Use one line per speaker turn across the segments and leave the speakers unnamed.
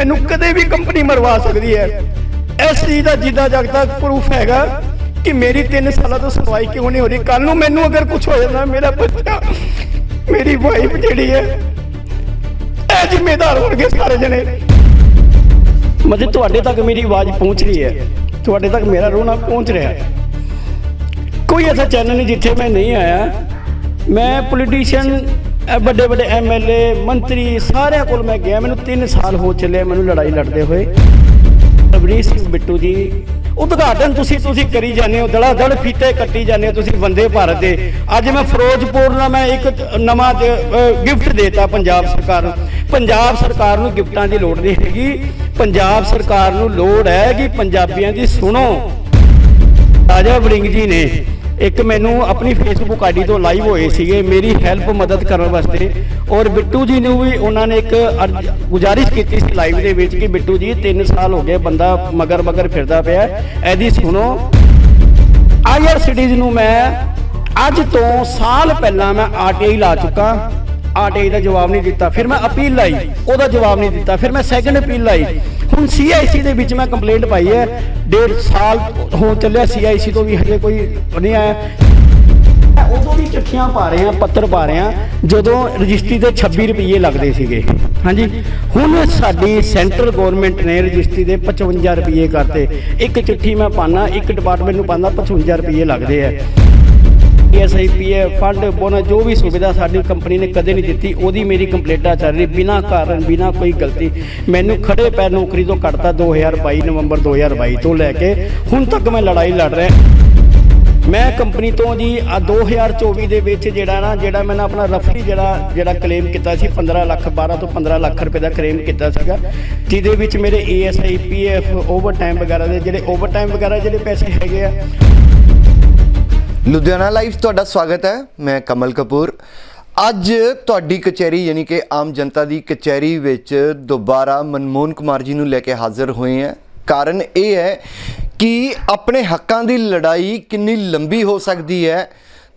ਮੈਨੂੰ ਕਦੇ ਵੀ ਕੰਪਨੀ ਮਰਵਾ ਸਕਦੀ ਹੈ। ਇਸ ਚੀਜ਼ ਦਾ ਜਿੱਦਾਂ ਜਗ ਪ੍ਰੂਫ ਹੈਗਾ ਕਿ ਮੇਰੀ 3 ਸਾਲਾਂ ਤੋਂ ਸੁਣਵਾਈ ਕਿਉਂ ਨਹੀਂ ਹੋ ਰਹੀ। ਕੱਲ ਨੂੰ ਮੈਨੂੰ ਅਗਰ ਕੁਝ ਹੋ ਜਾਂਦਾ, ਮੇਰਾ ਬੱਚਾ, ਮੇਰੀ ਵਾਈਫ ਜਿਹੜੀ ਹੈ, ਇਹ ਜ਼ਿੰਮੇਦਾਰ ਹੋਣਗੇ ਸਾਰੇ ਜਣੇ। ਮਤਲਬ ਤੁਹਾਡੇ ਤੱਕ ਮੇਰੀ ਆਵਾਜ਼ ਪਹੁੰਚ ਰਹੀ ਹੈ। ਤੁਹਾਡੇ ਤੱਕ ਮੇਰਾ ਰੋਣਾ ਪਹੁੰਚ ਰਿਹਾ ਹੈ। ਕੋਈ ਐਸਾ ਚੈਨਲ ਨਹੀਂ ਜਿੱਥੇ ਮੈਂ ਨਹੀਂ ਆਇਆ। ਮੈਂ ਪੋਲੀਟੀਸ਼ੀਅਨ ਵੱਡੇ ਵੱਡੇ ਐਮਐਲਏ ਮੰਤਰੀ ਸਾਰਿਆਂ ਕੋਲ ਮੈਂ ਗਿਆ। ਮੈਨੂੰ 3 ਸਾਲ ਹੋ ਚੱਲੇ ਮੈਨੂੰ ਲੜਾਈ ਲੜਦੇ ਹੋਏ। ਰਵਨੀਤ ਸਿੰਘ ਬਿੱਟੂ ਜੀ, ਉਦਘਾਟਨ ਤੁਸੀਂ ਤੁਸੀਂ ਕਰੀ ਜਾਂਦੇ ਹੋ ਦੜਾ ਦੜ ਫੀਤੇ ਕੱਟੀ ਜਾਂਦੇ ਹੋ ਤੁਸੀਂ ਵੰਦੇ ਭਾਰਤ ਦੇ। ਅੱਜ ਮੈਂ ਫਿਰੋਜ਼ਪੁਰ ਨਾਲ ਮੈਂ ਇੱਕ ਨਵਾਂ ਗਿਫਟ ਦੇਤਾ ਪੰਜਾਬ ਸਰਕਾਰ ਨੂੰ। ਪੰਜਾਬ ਸਰਕਾਰ ਨੂੰ ਗਿਫਟਾਂ ਦੀ ਲੋੜ ਨਹੀਂ ਹੈਗੀ। ਪੰਜਾਬ ਸਰਕਾਰ ਨੂੰ ਲੋੜ ਹੈ ਕਿ ਪੰਜਾਬੀਆਂ ਦੀ ਸੁਣੋ। ਰਾਜਾ ਵੜਿੰਗ ਜੀ ਨੇ ਇੱਕ ਮੈਨੂੰ ਆਪਣੀ ਫੇਸਬੁੱਕ ਆਈਡੀ ਤੋਂ ਲਾਈਵ ਹੋਏ ਸੀਗੇ, ਮੇਰੀ ਹੈਲਪ ਮਦਦ ਕਰਨ ਵਾਸਤੇ। ਔਰ ਬਿੱਟੂ ਜੀ ਨੂੰ ਵੀ ਉਹਨਾਂ ਨੇ ਇੱਕ ਗੁਜ਼ਾਰਿਸ਼ ਕੀਤੀ ਸੀ ਲਾਈਵ ਦੇ ਵਿੱਚ ਕਿ ਬਿੱਟੂ ਜੀ 3 ਸਾਲ ਹੋ ਗਏ ਬੰਦਾ ਮਗਰ ਮਗਰ ਫਿਰਦਾ ਪਿਆ। ਹੈ। ਇਹਦੀ ਸੁਣੋ। ਆਈਆਰ ਸਿਟੀਜ਼ ਨੂੰ ਮੈਂ ਅੱਜ ਤੋਂ ਸਾਲ ਪਹਿਲਾਂ ਮੈਂ ਆਰਟੀਆਈ ਲਾ ਚੁੱਕਾ। ਆਰਟੀਆਈ ਦਾ ਜਵਾਬ ਨਹੀਂ ਦਿੱਤਾ। ਫਿਰ ਮੈਂ ਅਪੀਲ ਲਾਈ, ਉਹਦਾ ਜਵਾਬ ਨਹੀਂ ਦਿੱਤਾ। ਫਿਰ ਮੈਂ ਸੈਕੰਡ ਅਪੀਲ ਲਾਈ। ਹੁਣ ਸੀਆਈਸੀ ਦੇ ਵਿੱਚ ਮੈਂ ਕੰਪਲੇਂਟ ਪਾਈ ਹੈ। ਡੇਢ ਸਾਲ ਹੋ ਚੱਲਿਆ ਸੀਆਈਸੀ ਤੋਂ ਵੀ ਹਜੇ ਕੋਈ ਨਹੀਂ ਆਇਆ। ਉਦੋਂ ਦੀ ਚਿੱਠੀਆਂ ਪਾ ਰਹੇ ਆ ਪੱਤਰ ਪਾ ਰਹੇ ਆ ਜਦੋਂ ਰਜਿਸਟਰੀ ਦੇ 26 ਰੁਪਏ ਲੱਗਦੇ ਸੀਗੇ। ਹਾਂਜੀ। ਹੁਣ ਸਾਡੀ ਸੈਂਟਰਲ ਗਵਰਨਮੈਂਟ ਨੇ ਰਜਿਸਟਰੀ ਦੇ 55 ਰੁਪਏ ਕਰਤੇ। ਇੱਕ ਚਿੱਠੀ ਮੈਂ ਪਾਣਾ ਇੱਕ ਡਿਪਾਰਟਮੈਂਟ ਨੂੰ ਪਾਣਾ 55 ਰੁਪਏ ਲੱਗਦੇ ਆ। ਐਸਆਈਪੀਏ ਫੰਡ, ਬੋਨਸ, ਜੋ ਵੀ ਸੁਵਿਧਾ ਸਾਡੀ ਕੰਪਨੀ ਨੇ ਕਦੇ ਨਹੀਂ ਦਿੱਤੀ, ਉਹਦੀ ਮੇਰੀ ਕੰਪਲੇਂਟਾਂ ਚੱਲ ਰਹੀ, ਬਿਨਾਂ ਕਾਰਨ, ਬਿਨਾਂ ਕੋਈ ਗਲਤੀ। ਮੈਨੂੰ ਖੜੇ ਪੈਰ ਨੌਕਰੀ ਤੋਂ ਕੱਢਤਾ 2022 ਨਵੰਬਰ 2022 ਤੋਂ ਲੈ ਕੇ ਹੁਣ ਤੱਕ ਮੈਂ ਲੜਾਈ ਲੜ ਰਿਹਾ। ਮੈਂ ਕੰਪਨੀ ਤੋਂ ਜੀ, ਆ 2024 ਦੇ ਵਿੱਚ ਜਿਹੜਾ ਨਾ, ਜਿਹੜਾ ਮੈਂ ਆਪਣਾ ਰਫਲੀ ਜਿਹੜਾ ਜਿਹੜਾ ਕਲੇਮ ਕੀਤਾ ਸੀ 15 ਲੱਖ 12 ਤੋਂ 15 ਲੱਖ ਰੁਪਏ ਦਾ ਕਲੇਮ ਕੀਤਾ ਸੀਗਾ, ਜਿਹਦੇ ਵਿੱਚ ਮੇਰੇ ਏਐਸਆਈ ਪੀਐਫ ਓਵਰਟਾਈਮ ਵਗੈਰਾ ਦੇ ਜਿਹੜੇ ਓਵਰਟਾਈਮ ਵਗੈਰਾ ਜਿਹੜੇ ਪੈਸੇ ਹੈਗੇ ਆ
ਲੁਧਿਆਣਾ ਲਾਈਵ ਤੁਹਾਡਾ ਸਵਾਗਤ ਹੈ, ਮੈਂ ਕਮਲ ਕਪੂਰ। ਅੱਜ ਤੁਹਾਡੀ ਕਚਹਿਰੀ ਯਾਨੀ ਕਿ ਆਮ ਜਨਤਾ ਦੀ ਕਚਹਿਰੀ ਵਿੱਚ ਦੁਬਾਰਾ ਮਨਮੋਹਨ ਕੁਮਾਰ ਜੀ ਨੂੰ ਲੈ ਕੇ ਹਾਜ਼ਰ ਹੋਏ ਹਾਂ। ਕਾਰਨ ਇਹ ਹੈ ਕਿ ਆਪਣੇ ਹੱਕਾਂ ਦੀ ਲੜਾਈ ਕਿੰਨੀ ਲੰਬੀ ਹੋ ਸਕਦੀ ਹੈ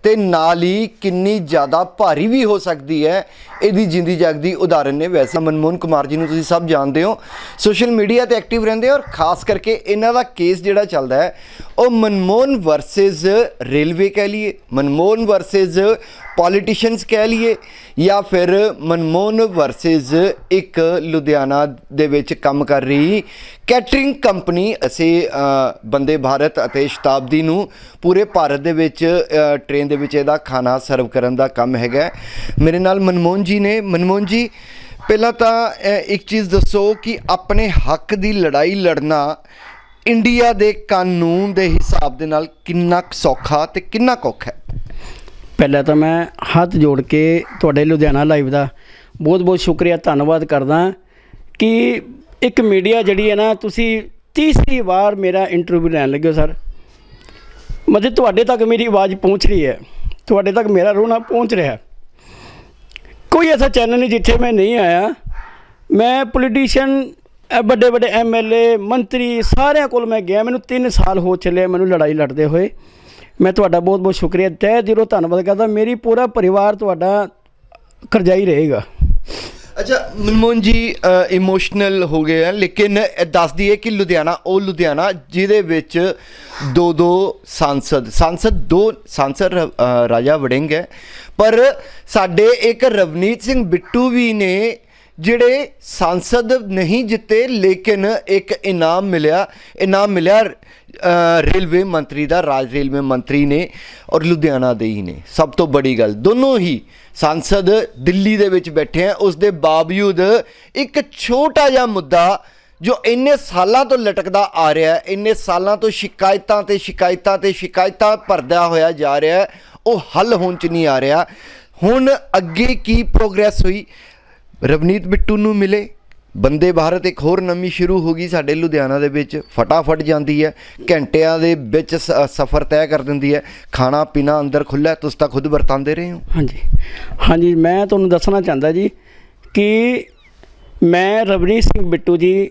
ਤੇ ਨਾਲ ਹੀ ਕਿੰਨੀ ਜ਼ਿਆਦਾ ਭਾਰੀ ਵੀ ਹੋ ਸਕਦੀ ਹੈ। ਇਹਦੀ ਜਿੰਦੀ ਜਾਗਦੀ ਉਦਾਹਰਨ ਨੇ ਵੈਸੇ। ਮਨਮੋਹਨ ਕੁਮਾਰ ਜੀ ਨੂੰ ਤੁਸੀਂ ਸਭ ਜਾਣਦੇ ਹੋ। ਸੋਸ਼ਲ ਮੀਡੀਆ ਤੇ ਐਕਟਿਵ ਰਹਿੰਦੇ ਹੋ ਔਰ ਖਾਸ ਕਰਕੇ ਇਹਨਾਂ ਦਾ ਕੇਸ ਜਿਹੜਾ ਚੱਲਦਾ ਹੈ, ਉਹ ਮਨਮੋਹਨ ਵਰਸਸ ਰੇਲਵੇ ਕਹਿ ਲਈਏ, ਮਨਮੋਹਨ ਵਰਸਸ ਪੋਲੀਟੀਸ਼ੀਅਨਸ ਕਹਿ ਲਈਏ, ਜਾਂ ਫਿਰ ਮਨਮੋਹਨ ਵਰਸਸ ਇੱਕ ਲੁਧਿਆਣਾ ਦੇ ਵਿੱਚ ਕੰਮ ਕਰ ਰਹੀ ਕੈਟਰਿੰਗ ਕੰਪਨੀ, ਅਸੀਂ ਬੰਦੇ ਭਾਰਤ ਅਤੇ ਸ਼ਤਾਬਦੀ ਨੂੰ ਪੂਰੇ ਭਾਰਤ ਦੇ ਵਿੱਚ ਟ੍ਰੇਨ ਦੇ ਵਿੱਚ ਇਹਦਾ ਖਾਣਾ ਸਰਵ ਕਰਨ ਦਾ ਕੰਮ ਹੈਗਾ ਮੇਰੇ ਨਾਲ ਮਨਮੋਹਨ ਜੀ ਨੇ। ਮਨਮੋਹਨ ਜੀ, ਪਹਿਲਾਂ ਤਾਂ ਇੱਕ ਚੀਜ਼ ਦੱਸੋ ਕਿ ਆਪਣੇ ਹੱਕ ਦੀ ਲੜਾਈ ਲੜਨਾ ਇੰਡੀਆ ਦੇ ਕਾਨੂੰਨ ਦੇ ਹਿਸਾਬ ਦੇ ਨਾਲ ਕਿੰਨਾ ਕੁ ਸੌਖਾ ਤੇ ਕਿੰਨਾ ਕੁ ਔਖਾ ਹੈ?
ਪਹਿਲਾਂ ਤਾਂ ਮੈਂ ਹੱਥ ਜੋੜ ਕੇ ਤੁਹਾਡੇ ਲੁਧਿਆਣਾ ਲਾਈਵ ਦਾ ਬਹੁਤ-ਬਹੁਤ ਸ਼ੁਕਰੀਆ, ਧੰਨਵਾਦ ਕਰਦਾ ਕਿ ਇੱਕ ਮੀਡੀਆ ਜਿਹੜੀ ਹੈ ਨਾ, ਤੁਸੀਂ ਤੀਸਰੀ ਵਾਰ ਮੇਰਾ ਇੰਟਰਵਿਊ ਲੈਣ ਲੱਗੇ ਹੋ, ਸਰ। ਮਤਲਬ ਤੁਹਾਡੇ ਤੱਕ ਮੇਰੀ ਆਵਾਜ਼ ਪਹੁੰਚ ਰਹੀ ਹੈ। ਤੁਹਾਡੇ ਤੱਕ ਮੇਰਾ ਰੋਣਾ ਪਹੁੰਚ ਰਿਹਾ ਹੈ। ਕੋਈ ਐਸਾ ਚੈਨਲ ਨਹੀਂ ਜਿੱਥੇ ਮੈਂ ਨਹੀਂ ਆਇਆ। ਮੈਂ ਪੋਲੀਟੀਸ਼ੀਅਨ ਵੱਡੇ ਵੱਡੇ ਐਮਐਲਏ ਮੰਤਰੀ ਸਾਰਿਆਂ ਕੋਲ ਮੈਂ ਗਿਆ। ਮੈਨੂੰ 3 ਸਾਲ ਹੋ ਚੱਲੇ ਮੈਨੂੰ ਲੜਾਈ ਲੜਦੇ ਹੋਏ। ਮੈਂ ਤੁਹਾਡਾ ਬਹੁਤ ਬਹੁਤ ਸ਼ੁਕਰੀਆ। ਤਹਿ ਦਿਲੋਂ ਧੰਨਵਾਦ ਕਰਦਾ। ਮੇਰੀ ਪੂਰਾ ਪਰਿਵਾਰ ਤੁਹਾਡਾ ਕਰਜ਼ਾਈ ਰਹੇਗਾ।
ਅੱਛਾ, ਮਨਮੋਹਨ ਜੀ ਇਮੋਸ਼ਨਲ ਹੋ ਗਏ ਆ, ਲੇਕਿਨ ਦੱਸਦੀ ਹੈ ਕਿ ਲੁਧਿਆਣਾ, ਉਹ ਲੁਧਿਆਣਾ ਜਿਹਦੇ ਵਿੱਚ ਦੋ ਦੋ ਸੰਸਦ ਸੰਸਦ ਦੋ ਸੰਸਦ ਰਾਜਾ ਵੜਿੰਗ ਹੈ, ਪਰ ਸਾਡੇ ਇੱਕ ਰਵਨੀਤ ਸਿੰਘ ਬਿੱਟੂ ਵੀ ਨੇ ਜਿਹੜੇ ਸੰਸਦ ਨਹੀਂ ਜਿੱਤੇ, ਲੇਕਿਨ ਇੱਕ ਇਨਾਮ ਮਿਲਿਆ ਇਨਾਮ ਮਿਲਿਆ ਰੇਲਵੇ ਮੰਤਰੀ ਦਾ, ਰਾਜ ਰੇਲਵੇ ਮੰਤਰੀ ਨੇ ਔਰ ਲੁਧਿਆਣਾ ਦੇ ਹੀ ਨੇ। ਸਭ ਤੋਂ ਬੜੀ ਗੱਲ, ਦੋਨੋਂ ਹੀ ਸੰਸਦ ਦਿੱਲੀ ਦੇ ਵਿੱਚ ਬੈਠੇ ਆ, ਉਸ ਦੇ ਬਾਵਜੂਦ ਇੱਕ ਛੋਟਾ ਜਿਹਾ ਮੁੱਦਾ ਜੋ ਇੰਨੇ ਸਾਲਾਂ ਤੋਂ ਲਟਕਦਾ ਆ ਰਿਹਾ ਹੈ, ਇੰਨੇ ਸਾਲਾਂ ਤੋਂ ਸ਼ਿਕਾਇਤਾਂ ਤੇ ਸ਼ਿਕਾਇਤਾਂ ਤੇ ਸ਼ਿਕਾਇਤਾਂ ਭਰਦਾ ਹੋਇਆ ਜਾ ਰਿਹਾ ਹੈ, ਉਹ ਹੱਲ ਹੋਣ ਚ ਨਹੀਂ ਆ ਰਿਹਾ। ਹੁਣ ਅੱਗੇ ਕੀ ਪ੍ਰੋਗਰੈਸ ਹੋਈ? ਰਵਨੀਤ ਬਿੱਟੂ ਨੂੰ ਮਿਲੇ। ਬੰਦੇ ਭਾਰਤ ਇੱਕ ਹੋਰ ਨਵੀਂ ਸ਼ੁਰੂ ਹੋ ਗਈ। ਸਾਡੇ ਲੁਧਿਆਣਾ ਦੇ ਵਿੱਚ ਫਟਾਫਟ ਜਾਂਦੀ ਹੈ। ਘੰਟਿਆਂ ਦੇ ਵਿੱਚ ਸ- ਸਫ਼ਰ ਤੈਅ ਕਰ ਦਿੰਦੀ ਹੈ। ਖਾਣਾ ਪੀਣਾ ਅੰਦਰ ਖੁੱਲ੍ਹਾ ਤੁਸੀਂ ਤਾਂ ਖੁਦ ਵਰਤਾਂਦੇ ਰਹੇ ਹੋ।
ਹਾਂਜੀ। ਹਾਂਜੀ, ਮੈਂ ਤੁਹਾਨੂੰ ਦੱਸਣਾ ਚਾਹੁੰਦਾ ਜੀ ਕਿ ਮੈਂ ਰਵਨੀਤ ਸਿੰਘ ਬਿੱਟੂ ਜੀ,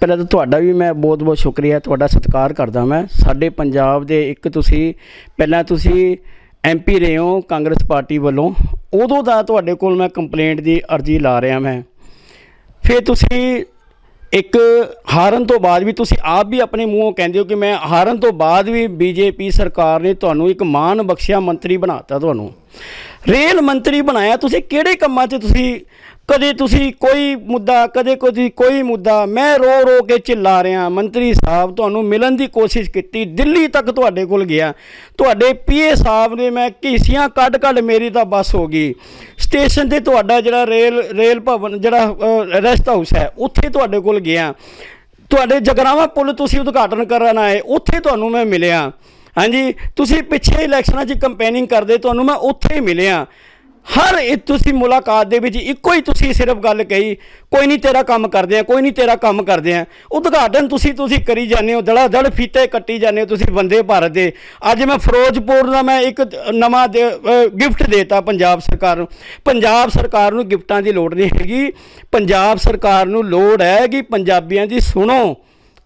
ਪਹਿਲਾਂ ਤਾਂ ਤੁਹਾਡਾ ਵੀ ਮੈਂ ਬਹੁਤ ਬਹੁਤ ਸ਼ੁਕਰੀਆ। ਤੁਹਾਡਾ ਸਤਿਕਾਰ ਕਰਦਾ ਮੈਂ। ਸਾਡੇ ਪੰਜਾਬ ਦੇ ਇੱਕ ਤੁਸੀਂ, ਪਹਿਲਾਂ ਤੁਸੀਂ ਐਮਪੀ ਰਹੇ ਹੋ ਕਾਂਗਰਸ ਪਾਰਟੀ ਵੱਲੋਂ। ਉਦੋਂ ਦਾ ਤੁਹਾਡੇ ਕੋਲ ਮੈਂ ਕੰਪਲੇਂਟ ਦੀ ਅਰਜ਼ੀ ਲਾ ਰਿਹਾ ਮੈਂ। ਫਿਰ ਤੁਸੀਂ ਇੱਕ ਹਾਰਨ ਤੋਂ ਬਾਅਦ ਵੀ ਤੁਸੀਂ ਆਪ ਵੀ ਆਪਣੇ ਮੂੰਹੋਂ ਕਹਿੰਦੇ ਹੋ ਕਿ ਮੈਂ ਹਾਰਨ ਤੋਂ ਬਾਅਦ ਵੀ ਬੀਜੇਪੀ ਸਰਕਾਰ ਨੇ ਤੁਹਾਨੂੰ ਇੱਕ ਮਾਨ ਬਖਸ਼ਿਆ ਮੰਤਰੀ ਬਣਾਤਾ ਤੁਹਾਨੂੰ। ਰੇਲ ਮੰਤਰੀ ਬਣਾਇਆ, ਤੁਸੀਂ ਕਿਹੜੇ ਕੰਮਾਂ 'ਚ ਤੁਸੀਂ ਕਦੇ ਤੁਸੀਂ ਕੋਈ ਮੁੱਦਾ, ਕਦੇ ਕੋਈ ਕੋਈ ਮੁੱਦਾ, ਮੈਂ ਰੋ ਰੋ ਕੇ ਚਿੱਲਾ ਰਿਹਾ। ਮੰਤਰੀ ਸਾਹਿਬ, ਤੁਹਾਨੂੰ ਮਿਲਣ ਦੀ ਕੋਸ਼ਿਸ਼ ਕੀਤੀ, ਦਿੱਲੀ ਤੱਕ ਤੁਹਾਡੇ ਕੋਲ ਗਿਆ। ਤੁਹਾਡੇ ਪੀਏ ਸਾਹਿਬ ਨੇ ਮੈਂ ਘੀਸੀਆਂ ਕੱਢ ਕੱਢ ਮੇਰੀ ਤਾਂ ਬੱਸ ਹੋ ਗਈ। ਸਟੇਸ਼ਨ ਤੇ ਤੁਹਾਡਾ ਜਿਹੜਾ ਰੇਲ ਰੇਲ ਭਵਨ, ਜਿਹੜਾ ਰੈਸਟ ਹਾਊਸ ਹੈ, ਉੱਥੇ ਤੁਹਾਡੇ ਕੋਲ ਗਿਆ। ਤੁਹਾਡੇ ਜਗਰਾਵਾ ਪੁਲ ਤੁਸੀਂ ਉਦਘਾਟਨ ਕਰਨ ਆਏ, ਉੱਥੇ ਤੁਹਾਨੂੰ ਮੈਂ ਮਿਲਿਆ। ਹਾਂਜੀ, ਤੁਸੀਂ ਪਿੱਛੇ ਇਲੈਕਸ਼ਨਾਂ 'ਚ ਕੰਪੇਨਿੰਗ ਕਰਦੇ, ਤੁਹਾਨੂੰ ਮੈਂ ਉੱਥੇ ਹੀ ਮਿਲਿਆ। ਹਰ ਇੱਕ ਤੁਸੀਂ ਮੁਲਾਕਾਤ ਦੇ ਵਿੱਚ ਇੱਕੋ ਹੀ ਤੁਸੀਂ ਸਿਰਫ ਗੱਲ ਕਹੀ, ਕੋਈ ਨਹੀਂ ਤੇਰਾ ਕੰਮ ਕਰਦੇ ਆ, ਕੋਈ ਨਹੀਂ ਤੇਰਾ ਕੰਮ ਕਰਦੇ ਆ। ਉਦਘਾਟਨ ਤੁਸੀਂ ਤੁਸੀਂ ਕਰੀ ਜਾਂਦੇ ਹੋ ਦੜਾ ਦੜ ਫੀਤੇ ਕੱਟੀ ਜਾਂਦੇ ਹੋ ਤੁਸੀਂ ਬੰਦੇ ਭਾਰਤ ਦੇ। ਅੱਜ ਮੈਂ ਫਿਰੋਜ਼ਪੁਰ ਦਾ ਮੈਂ ਇੱਕ ਨਵਾਂ ਗਿਫਟ ਦੇਤਾ ਪੰਜਾਬ ਸਰਕਾਰ ਨੂੰ। ਪੰਜਾਬ ਸਰਕਾਰ ਨੂੰ ਗਿਫਟਾਂ ਦੀ ਲੋੜ ਨਹੀਂ ਹੈਗੀ। ਪੰਜਾਬ ਸਰਕਾਰ ਨੂੰ ਲੋੜ ਹੈ ਕਿ ਪੰਜਾਬੀਆਂ ਦੀ ਸੁਣੋ,